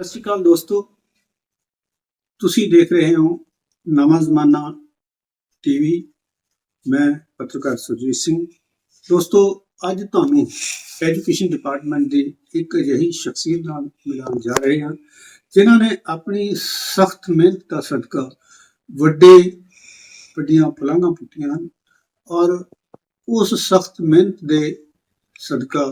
ਸਤਿ ਸ਼੍ਰੀ ਅਕਾਲ ਦੋਸਤੋ। ਤੁਸੀਂ ਦੇਖ ਰਹੇ ਹੋ ਨਵਾਂ ਜ਼ਮਾਨਾ ਟੀਵੀ। ਮੈਂ ਪੱਤਰਕਾਰ ਸੁਰਜੀਤ ਸਿੰਘ। ਦੋਸਤੋ, ਅੱਜ ਤੁਹਾਨੂੰ ਐਜੂਕੇਸ਼ਨ ਡਿਪਾਰਟਮੈਂਟ ਦੀ ਇੱਕ ਅਜਿਹੀ ਸ਼ਖਸੀਅਤ ਨਾਲ ਮਿਲਾਉਣ ਜਾ ਰਹੇ ਹਾਂ, ਜਿਨ੍ਹਾਂ ਨੇ ਆਪਣੀ ਸਖਤ ਮਿਹਨਤ ਦਾ ਸਦਕਾ ਵੱਡੇ, ਵੱਡੀਆਂ ਪਲਾਂਘਾਂ ਪੁੱਟੀਆਂ ਹਨ ਔਰ ਉਸ ਸਖਤ ਮਿਹਨਤ ਦੇ ਸਦਕਾ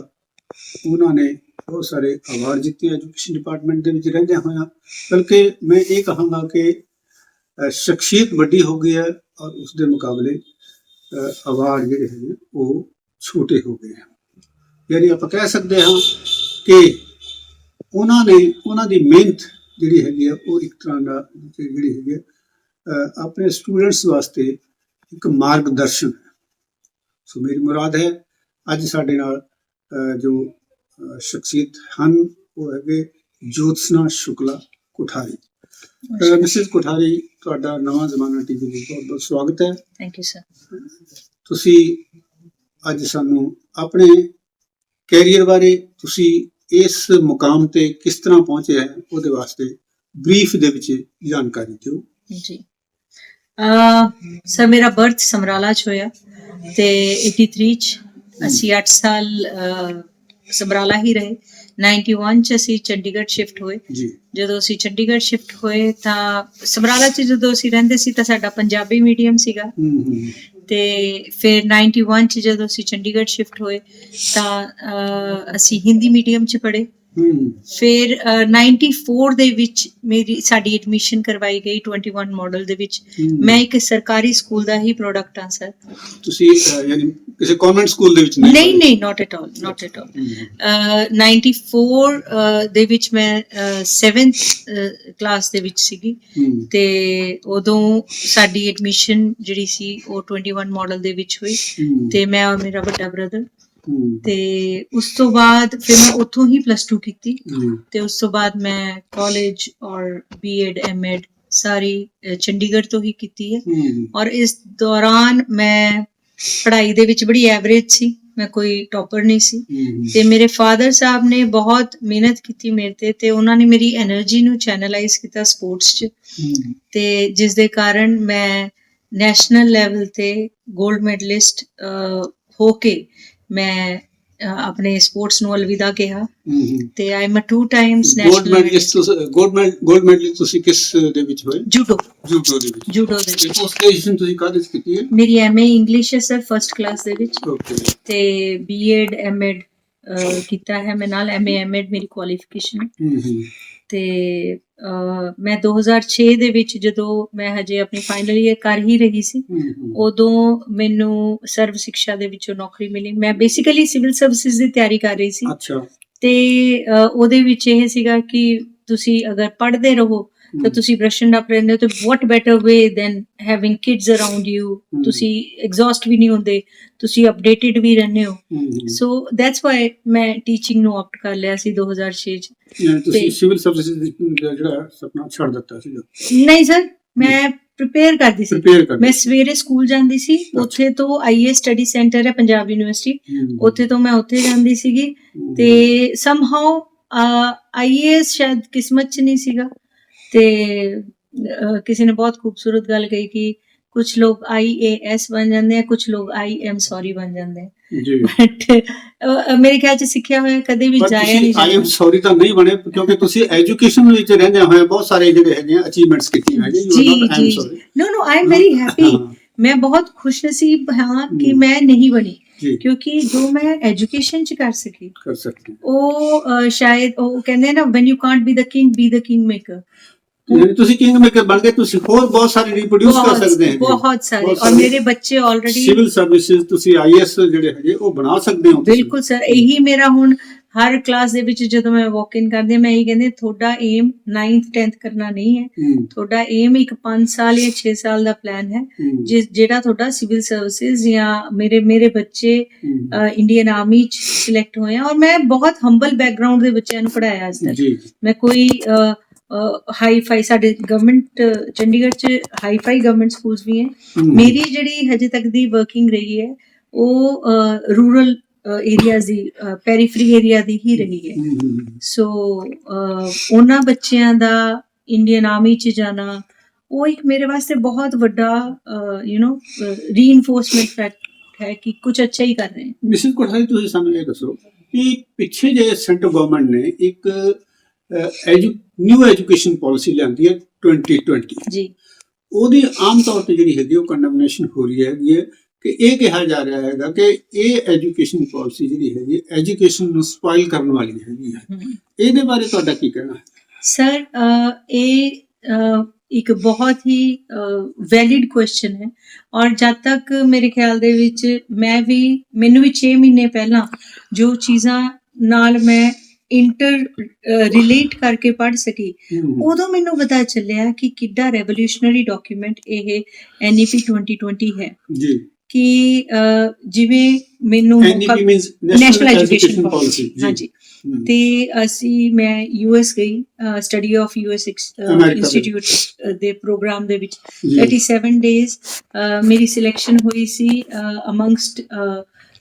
ਉਹਨਾਂ ਨੇ ਬਹੁਤ ਸਾਰੇ ਅਵਾਰਡ ਜਿੱਤੇ ਐਜੂਕੇਸ਼ਨ ਡਿਪਾਰਟਮੈਂਟ ਦੇ ਵਿੱਚ ਰਹਿੰਦਿਆਂ ਹੋਇਆਂ। ਬਲਕਿ ਮੈਂ ਇਹ ਕਹਾਂਗਾ ਕਿ ਸ਼ਖਸੀਅਤ ਵੱਡੀ ਹੋ ਗਈ ਹੈ ਔਰ ਉਸ ਦੇ ਮੁਕਾਬਲੇ ਅਵਾਰਡ ਜਿਹੜੇ ਹੈਗੇ ਉਹ ਛੋਟੇ ਹੋ ਗਏ ਹਨ। ਯਾਨੀ ਆਪਾਂ ਕਹਿ ਸਕਦੇ ਹਾਂ ਕਿ ਉਹਨਾਂ ਨੇ ਉਹਨਾਂ ਦੀ ਮਿਹਨਤ ਜਿਹੜੀ ਹੈਗੀ ਆ ਉਹ ਇੱਕ ਤਰ੍ਹਾਂ ਦਾ ਜਿਹੜੀ ਹੈਗੀ ਆ, ਆਪਣੇ ਸਟੂਡੈਂਟਸ ਵਾਸਤੇ ਇੱਕ ਮਾਰਗਦਰਸ਼ਨ ਹੈ। ਸੋ ਮੇਰੀ ਮੁਰਾਦ ਹੈ ਅੱਜ ਸਾਡੇ ਨਾਲ ਜੋ ਸ਼ਖਸੀਅਤ ਹਨ ਉਹ ਹੈਗੇ ਜੋਤਸਨਾ ਸ਼ੁਕਲਾ ਕੋਠਾਰੀ। ਮਿਸਿਸ ਕੋਠਾਰੀ ਤੁਹਾਡਾ ਨਵਾਂ ਜ਼ਮਾਨਾ ਟੀਵੀ ਵਿੱਚ ਬਹੁਤ ਬਹੁਤ ਸਵਾਗਤ ਹੈ। ਥੈਂਕ ਯੂ ਸਰ ਤੁਸੀਂ ਅੱਜ ਸਾਨੂੰ ਆਪਣੇ ਕੈਰੀਅਰ ਬਾਰੇ ਤੁਸੀਂ ਇਸ ਮੁਕਾਮ ਤੇ ਕਿਸ ਤਰ੍ਹਾਂ ਪਹੁੰਚੇ ਹੈ ਉਹਦੇ ਵਾਸਤੇ ਬਰੀਫ ਦੇ ਵਿੱਚ ਜਾਣਕਾਰੀ ਦਿਓ। ਜੀ। ਅ ਸਰ ਮੇਰਾ ਬਰਥ ਸਮਰਾਲਾ ਚ ਹੋਇਆ ਤੇ 83 ਚ। ਅਸੀਂ 8 ਸਾਲ ਸਮਰਾਲਾ ਹੀ ਰਹੇ। 91 ਚ ਅਸੀਂ ਚੰਡੀਗੜ੍ਹ ਸ਼ਿਫਟ ਹੋਏ। ਜੀ। ਜਦੋਂ ਅਸੀਂ ਚੰਡੀਗੜ੍ਹ ਸ਼ਿਫਟ ਹੋਏ ਤਾਂ ਸਮਰਾਲਾ ਚ ਜਦੋਂ ਅਸੀਂ ਰਹਿੰਦੇ ਸੀ ਤਾਂ ਸਾਡਾ ਪੰਜਾਬੀ ਮੀਡੀਅਮ ਸੀਗਾ। ਹੂੰ ਹੂੰ ਤੇ ਫਿਰ 91 ਚ ਜਦੋਂ ਅਸੀਂ ਚੰਡੀਗੜ੍ਹ ਸ਼ਿਫਟ ਹੋਏ ਤਾਂ ਅਸੀਂ ਹਿੰਦੀ ਮੀਡੀਅਮ ਚ ਪੜ੍ਹੇ। ਫਿਰ ਅ, 94 ਦੇ ਵਿੱਚ ਮੇਰੀ ਸਾਡੀ ਐਡਮਿਸ਼ਨ ਕਰਵਾਈ ਗਈ 21 ਮਾਡਲ ਦੇ ਵਿੱਚ। ਮੈਂ ਇੱਕ ਸਰਕਾਰੀ ਸਕੂਲ ਦਾ ਹੀ ਪ੍ਰੋਡਕਟ ਹਾਂ ਸਰ ਤੁਸੀਂ ਯਾਨੀ ਕਿਸੇ ਕਨਵੈਂਟ ਸਕੂਲ ਦੇ ਵਿੱਚ ਨਹੀਂ ਨਹੀਂ not at all not at all ਹੂੰ। 94 ਅ, ਦੇ ਵਿੱਚ ਮੈਂ 7th ਕਲਾਸ ਦੇ ਵਿੱਚ ਸੀਗੀ। ਤੇ ਉਦੋਂ ਸਾਡੀ ਐਡਮਿਸ਼ਨ ਜਿਹੜੀ ਸੀ ਉਹ 21 ਮਾਡਲ ਦੇ ਵਿੱਚ ਹੋਈ। ਤੇ ਮੈਂ ਔਰ ਮੇਰਾ ਵੱਡਾ ਬ੍ਰਦਰ ਤੇ ਉਸ ਤੋਂ ਬਾਅਦ ਫਿਰ ਮੈਂ ਉੱਥੋਂ ਹੀ ਪਲੱਸ 2 ਕੀਤੀ। ਤੇ ਉਸ ਤੋਂ ਬਾਅਦ ਮੈਂ ਕਾਲਜ ਔਰ ਬੀਐਡ ਐਮਐਡ ਸਾਰੀ ਚੰਡੀਗੜ੍ਹ ਤੋਂ ਹੀ ਕੀਤੀ ਹੈ। ਔਰ ਇਸ ਦੌਰਾਨ ਮੈਂ ਪੜ੍ਹਾਈ ਦੇ ਵਿੱਚ ਬੜੀ ਐਵਰੇਜ ਸੀ। ਮੈਂ ਕੋਈ ਟੌਪਰ ਨਹੀਂ ਸੀ। ਤੇ ਮੇਰੇ ਫਾਦਰ ਸਾਹਿਬ ਨੇ ਬਹੁਤ ਮਿਹਨਤ ਕੀਤੀ ਮੇਰੇ ਤੇ ਤੇ ਉਹਨਾਂ ਨੇ ਮੇਰੀ એનર્ਜੀ ਨੂੰ ਚੈਨਲਾਈਜ਼ ਕੀਤਾ ਸਪੋਰਟਸ 'ਚ। ਤੇ ਜਿਸ ਦੇ ਕਾਰਨ ਮੈਂ ਨੈਸ਼ਨਲ ਲੈਵਲ ਤੇ 골ਡ ਮੈਡਲਿਸਟ ਹੋ ਕੇ ਮੈਂ ਅ, ਆਪਣੇ ਸਪੋਰਟਸ ਨੂੰ ਅਲਵਿਦਾ ਕਿਹਾ। ਤੇ I am two times gold national medallist gold med gold medallist ਤੁਸੀਂ ਕਿਸ ਦੇ ਵਿੱਚ ਹੋਏ? ਜੂਡੋ ਜੂਡੋ ਦੇ ਵਿੱਚ। ਜੂਡੋ ਦੇ ਵਿੱਚ। ਪੋਸਟ ਗ੍ਰੈਜੂਏਸ਼ਨ ਤੁਸੀਂ ਕਾਹਦੇ ਵਿੱਚ ਕੀਤੀ ਹੈ? ਮੇਰੀ ਐਮਏ ਇੰਗਲਿਸ਼ ਹੈ ਸਰ ਫਰਸਟ ਕਲਾਸ ਦੇ ਵਿੱਚ। ਤੇ ਬੀਐਡ ਐਮਐਡ ਕੀਤਾ ਹੈ। ਮੈਂ ਨਾਲ ਐਮਏ ਐਮਐਡ ਮੇਰੀ ਕੁਆਲੀਫਿਕੇਸ਼ਨ ਹੈ। ਤੇ ਅ, ਮੈਂ 2006 ਦੇ ਵਿੱਚ ਜਦੋਂ ਮੈਂ ਹਜੇ ਆਪਣੀ ਫਾਈਨਲ ਈਅਰ ਕਰ ਹੀ ਰਹੀ ਸੀ ਉਦੋਂ ਮੈਨੂੰ ਸਰਵ ਸਿੱਖਿਆ ਦੇ ਵਿੱਚੋਂ ਨੌਕਰੀ ਮਿਲੀ। ਮੈਂ ਬੇਸਿਕਲੀ ਸਿਵਲ ਸਰਵਿਸਿਜ਼ ਦੀ ਤਿਆਰੀ ਕਰ ਰਹੀ ਸੀ। ਅੱਛਾ। ਤੇ ਉਹਦੇ ਵਿੱਚ ਇਹ ਸੀਗਾ ਕਿ ਤੁਸੀਂ ਅਗਰ ਪੜ੍ਹਦੇ ਰਹੋ ਤਾਂ ਤੁਸੀਂ ਬ੍ਰਸ਼ਨ ਅਪ ਰਹਿੰਦੇ ਹੋ ਤਾਂ what better way than having kids around you. ਤੁਸੀਂ ਐਗਜ਼ੌਸਟ ਵੀ ਨਹੀਂ ਹੁੰਦੇ ਤੁਸੀਂ ਅਪਡੇਟਡ ਵੀ ਰਹਿੰਦੇ ਹੋ। ਸੋ ਦੈਟਸ ਵਾਈ ਮੈਂ ਟੀਚਿੰਗ ਨੂੰ ਆਪਟ ਕਰ ਲਿਆ ਸੀ 2006 ਚ। ਤੁਸੀਂ ਸਿਵਲ ਸਰਵਿਸਿਜ਼ ਜਿਹੜਾ ਸੁਪਨਾ ਛੱਡ ਦਿੱਤਾ ਸੀਗਾ। ਨਹੀਂ ਸਰ ਮੈਂ ਪ੍ਰਿਪੇਅਰ ਕਰਦੀ ਸੀ। ਮੈਂ ਸਵੇਰੇ ਸਕੂਲ ਜਾਂਦੀ ਸੀ ਉੱਥੇ ਤੋਂ ਆਈਏ ਸਟੱਡੀ ਸੈਂਟਰ ਹੈ ਪੰਜਾਬ ਯੂਨੀਵਰਸਿਟੀ ਉੱਥੇ ਤੋਂ ਮੈਂ ਉੱਥੇ ਜਾਂਦੀ ਸੀਗੀ। ਤੇ ਸਮਹਾਉ ਆਈਏਐਸ ਸ਼ਾਇਦ ਕਿਸਮਤ ਚ ਨਹੀਂ ਸੀਗਾ। ਤੇ ਕਿਸੇ ਨੇ ਬਹੁਤ ਖੂਬਸੂਰਤ ਗੱਲ ਕਹੀ ਕਿ ਕੁਝ ਲੋਕ ਆਈਏਐਸ ਬਣ ਜਾਂਦੇ ਆ ਕੁਝ ਲੋਕ ਆਈਐਮ ਸੌਰੀ ਬਣ ਜਾਂਦੇ ਆ। ਜੀ। ਬਟ ਮੇਰੇ ਖਿਆਲ ਚ ਸਿੱਖਿਆ ਹੋਇਆ ਕਦੇ ਵੀ ਜਾਇਆ ਨਹੀਂ ਤੁਸੀਂ ਆਈ ਐਮ ਜਾਂਦਾ ਸੌਰੀ ਤਾਂ ਨਹੀਂ ਬਣੇ ਕਿਉਂਕਿ ਤੁਸੀਂ ਐਜੂਕੇਸ਼ਨ ਵਿੱਚ ਰਹਿੰਦੇ ਹੋਏ ਬਹੁਤ ਸਾਰੇ ਜਿਹੜੇ ਹੈਗੇ ਆ ਅਚੀਵਮੈਂਟਸ ਕੀਤੀਆਂ ਹੈਗੇ ਜੀ ਜੀ। No no I am very happy ਮੈਂ ਬਹੁਤ ਖੁਸ਼ਨਸੀਬ ਹਾਂ ਕਿ। ਮੈਂ ਨਹੀਂ ਬਣੀ ਕਿਉਂਕਿ ਜੋ ਮੈਂ ਐਜੂਕੇਸ਼ਨ ਚ ਕਰ ਸਕੀ ਕਰ ਸਕਦੇ ਉਹ ਸ਼ਾਇਦ ਉਹ ਕਹਿੰਦੇ ਨਾ when you can't be the king be the king maker ਯਾਨੀ ਤੁਸੀਂ ਕਿੰਗ ਮੇਕਰ ਬਣ ਕੇ ਤੁਸੀਂ ਹੋਰ ਬਹੁਤ ਸਾਰੇ ਰਿਪਰੋਡਿਊਸ ਕਰ ਸਕਦੇ ਹੋ। ਬਹੁਤ ਸਾਰੇ। ਬਹੁਤ ਔਰ ਸਾਰੇ। ਮੇਰੇ ਬੱਚੇ ਆਲਰੇਡੀ ਸਿਵਲ ਸਰਵਿਸਿਜ਼ ਤੁਸੀਂ ਆਈਐਸ ਜਿਹੜੇ ਹੈਗੇ ਉਹ ਬਣਾ ਸਕਦੇ ਹੋ। ਤੁਸੀਂ। ਬਿਲਕੁਲ ਸਰ ਇਹੀ ਮੇਰਾ ਹੁਣ ਹਰ ਕਲਾਸ ਦੇ ਵਿੱਚ ਜਦੋਂ ਮੈਂ ਵਾਕ ਇਨ ਕਰਦੀ ਹਾਂ ਮੈਂ ਇਹ ਕਹਿੰਦੀ ਹਾਂ, ਤੁਹਾਡਾ ਏਮ 9th 10th ਕਰਨਾ ਨਹੀਂ ਹੈ। ਹੂੰ, ਤੁਹਾਡਾ ਏਮ ਇੱਕ 5 ਸਾਲ ਜਾਂ 6 ਸਾਲ ਦਾ ਪਲਾਨ ਹੈ ਹੂੰ, ਜਿਸ ਜਿਹੜਾ ਤੁਹਾਡਾ ਸਿਵਲ ਸਰਵਿਸਿਜ਼ ਜਾਂ ਮੇਰੇ ਮੇਰੇ ਬੱਚੇ ਹੂੰ। ਇੰਡੀਅਨ ਆਰਮੀ ਚ ਸਿਲੈਕਟ ਹੋਏ ਆ। ਔਰ ਮੈਂ ਬਹੁਤ ਹੰਬਲ ਬੈਕਗ੍ਰਾਉਂਡ ਦੇ ਬੱਚਿਆਂ ਨੂੰ ਪੜਾਇਆ ਅੱਜ ਤੱਕ। ਜੀ ਮੈਂ ਕੋਈ ਹਾਈ ਫਾਈ ਸਾਡੇ ਗਵਰਨਮੈਂਟ ਚੰਡੀਗੜ੍ਹ ਚ ਹਾਈ ਫਾਈ ਗਵਰਨਮੈਂਟ ਸਕੂਲਸ ਵੀ ਹੈ। ਮੇਰੀ ਜਿਹੜੀ ਹਜੇ ਤੱਕ ਦੀ ਵਰਕਿੰਗ ਰਹੀ ਹੈ ਉਹ ਰੂਰਲ ਏਰੀਆਜ਼ ਦੀ ਪੈਰੀਫਰੀ ਏਰੀਆ ਦੀ ਹੀ ਰਹੀ ਹੈ। ਸੋ ਉਹਨਾਂ ਬੱਚਿਆਂ ਦਾ ਇੰਡੀਅਨ ਆਰਮੀ ਚ ਜਾਣਾ ਉਹ ਇੱਕ ਮੇਰੇ ਵਾਸਤੇ ਬਹੁਤ ਵੱਡਾ ਯੂ نو ਰੀਇਨਫੋਰਸਮੈਂਟ ਫੈਕਟ ਹੈ ਕਿ ਕੁਝ ਅੱਛਾ ਹੀ ਕਰ ਰਹੇ ਹਾਂ। ਮਿਸਿਸ ਕੋਠਾਰੀ ਤੁਸੀਂ ਸਾਨੂੰ ਇਹ ਦੱਸੋ ਕਿ ਪਿੱਛੇ ਜੇ ਸੈਂਟਰ ਗਵਰਨਮੈਂਟ ਨੇ ਇੱਕ ਨਿਊ ਐਜੂਕੇਸ਼ਨ ਪਾਲਿਸੀ ਲਿਆਂਦੀ ਹੈ 2020 ਜੀ। ਉਹਦੀ ਆਮ ਤੌਰ ਤੇ ਜਿਹੜੀ ਹੈਗੀ ਉਹ ਕੰਡਮਨੇਸ਼ਨ ਹੋ ਰਹੀ ਹੈਗੀ ਹੈ ਕਿ ਇਹ ਕਿਹਾ ਜਾ ਰਿਹਾ ਹੈਗਾ ਕਿ ਇਹ ਐਜੂਕੇਸ਼ਨ ਪਾਲਿਸੀ ਜਿਹੜੀ ਹੈਗੀ ਐਜੂਕੇਸ਼ਨ ਨੂੰ ਸਪਾਇਲ ਕਰਨ ਵਾਲੀ ਹੈਗੀ ਹੈ। ਇਹਦੇ ਬਾਰੇ ਤੁਹਾਡਾ ਕੀ ਕਹਿਣਾ ਹੈ? ਸਰ ਇਹ ਇੱਕ ਬਹੁਤ ਹੀ ਵੈਲਿਡ ਕੁਐਸਚਨ ਹੈ ਔਰ ਜਦ ਤੱਕ ਮੇਰੇ ਖਿਆਲ ਦੇ ਵਿੱਚ ਮੈਂ ਵੀ ਮੈਨੂੰ ਵੀ 6 ਮਹੀਨੇ ਪਹਿਲਾਂ ਜੋ ਚੀਜ਼ਾਂ ਨਾਲ ਮੈਂ ਇੰਟਰ ਰਿਲੇਟ ਕਰਕੇ ਪੜ ਸਕੀ। ਉਦੋਂ ਮੈਨੂੰ ਪਤਾ ਚੱਲਿਆ ਕਿ ਕਿੱਡਾ ਰੈਵੋਲੂਸ਼ਨਰੀ ਡਾਕੂਮੈਂਟ ਇਹ E NEP 2020 ਹੈ। ਜੀ। ਕਿ ਜਿਵੇਂ ਮੈਨੂੰ ਐਨਈਪੀ ਨੈਸ਼ਨਲ ਐਜੂਕੇਸ਼ਨ ਪਾਲਿਸੀ ਹਾਂਜੀ। ਤੇ ਅਸੀਂ ਮੈਂ ਯੂਐਸ ਗਈ ਸਟੱਡੀ ਆਫ ਯੂਐਸ। ਇੰਸਟੀਚਿਊਟ ਦੇ ਪ੍ਰੋਗਰਾਮ ਦੇ ਵਿੱਚ। ਜੀ। 37 ਡੇਜ਼ ਮੇਰੀ ਸਿਲੈਕਸ਼ਨ ਹੋਈ ਸੀ amongst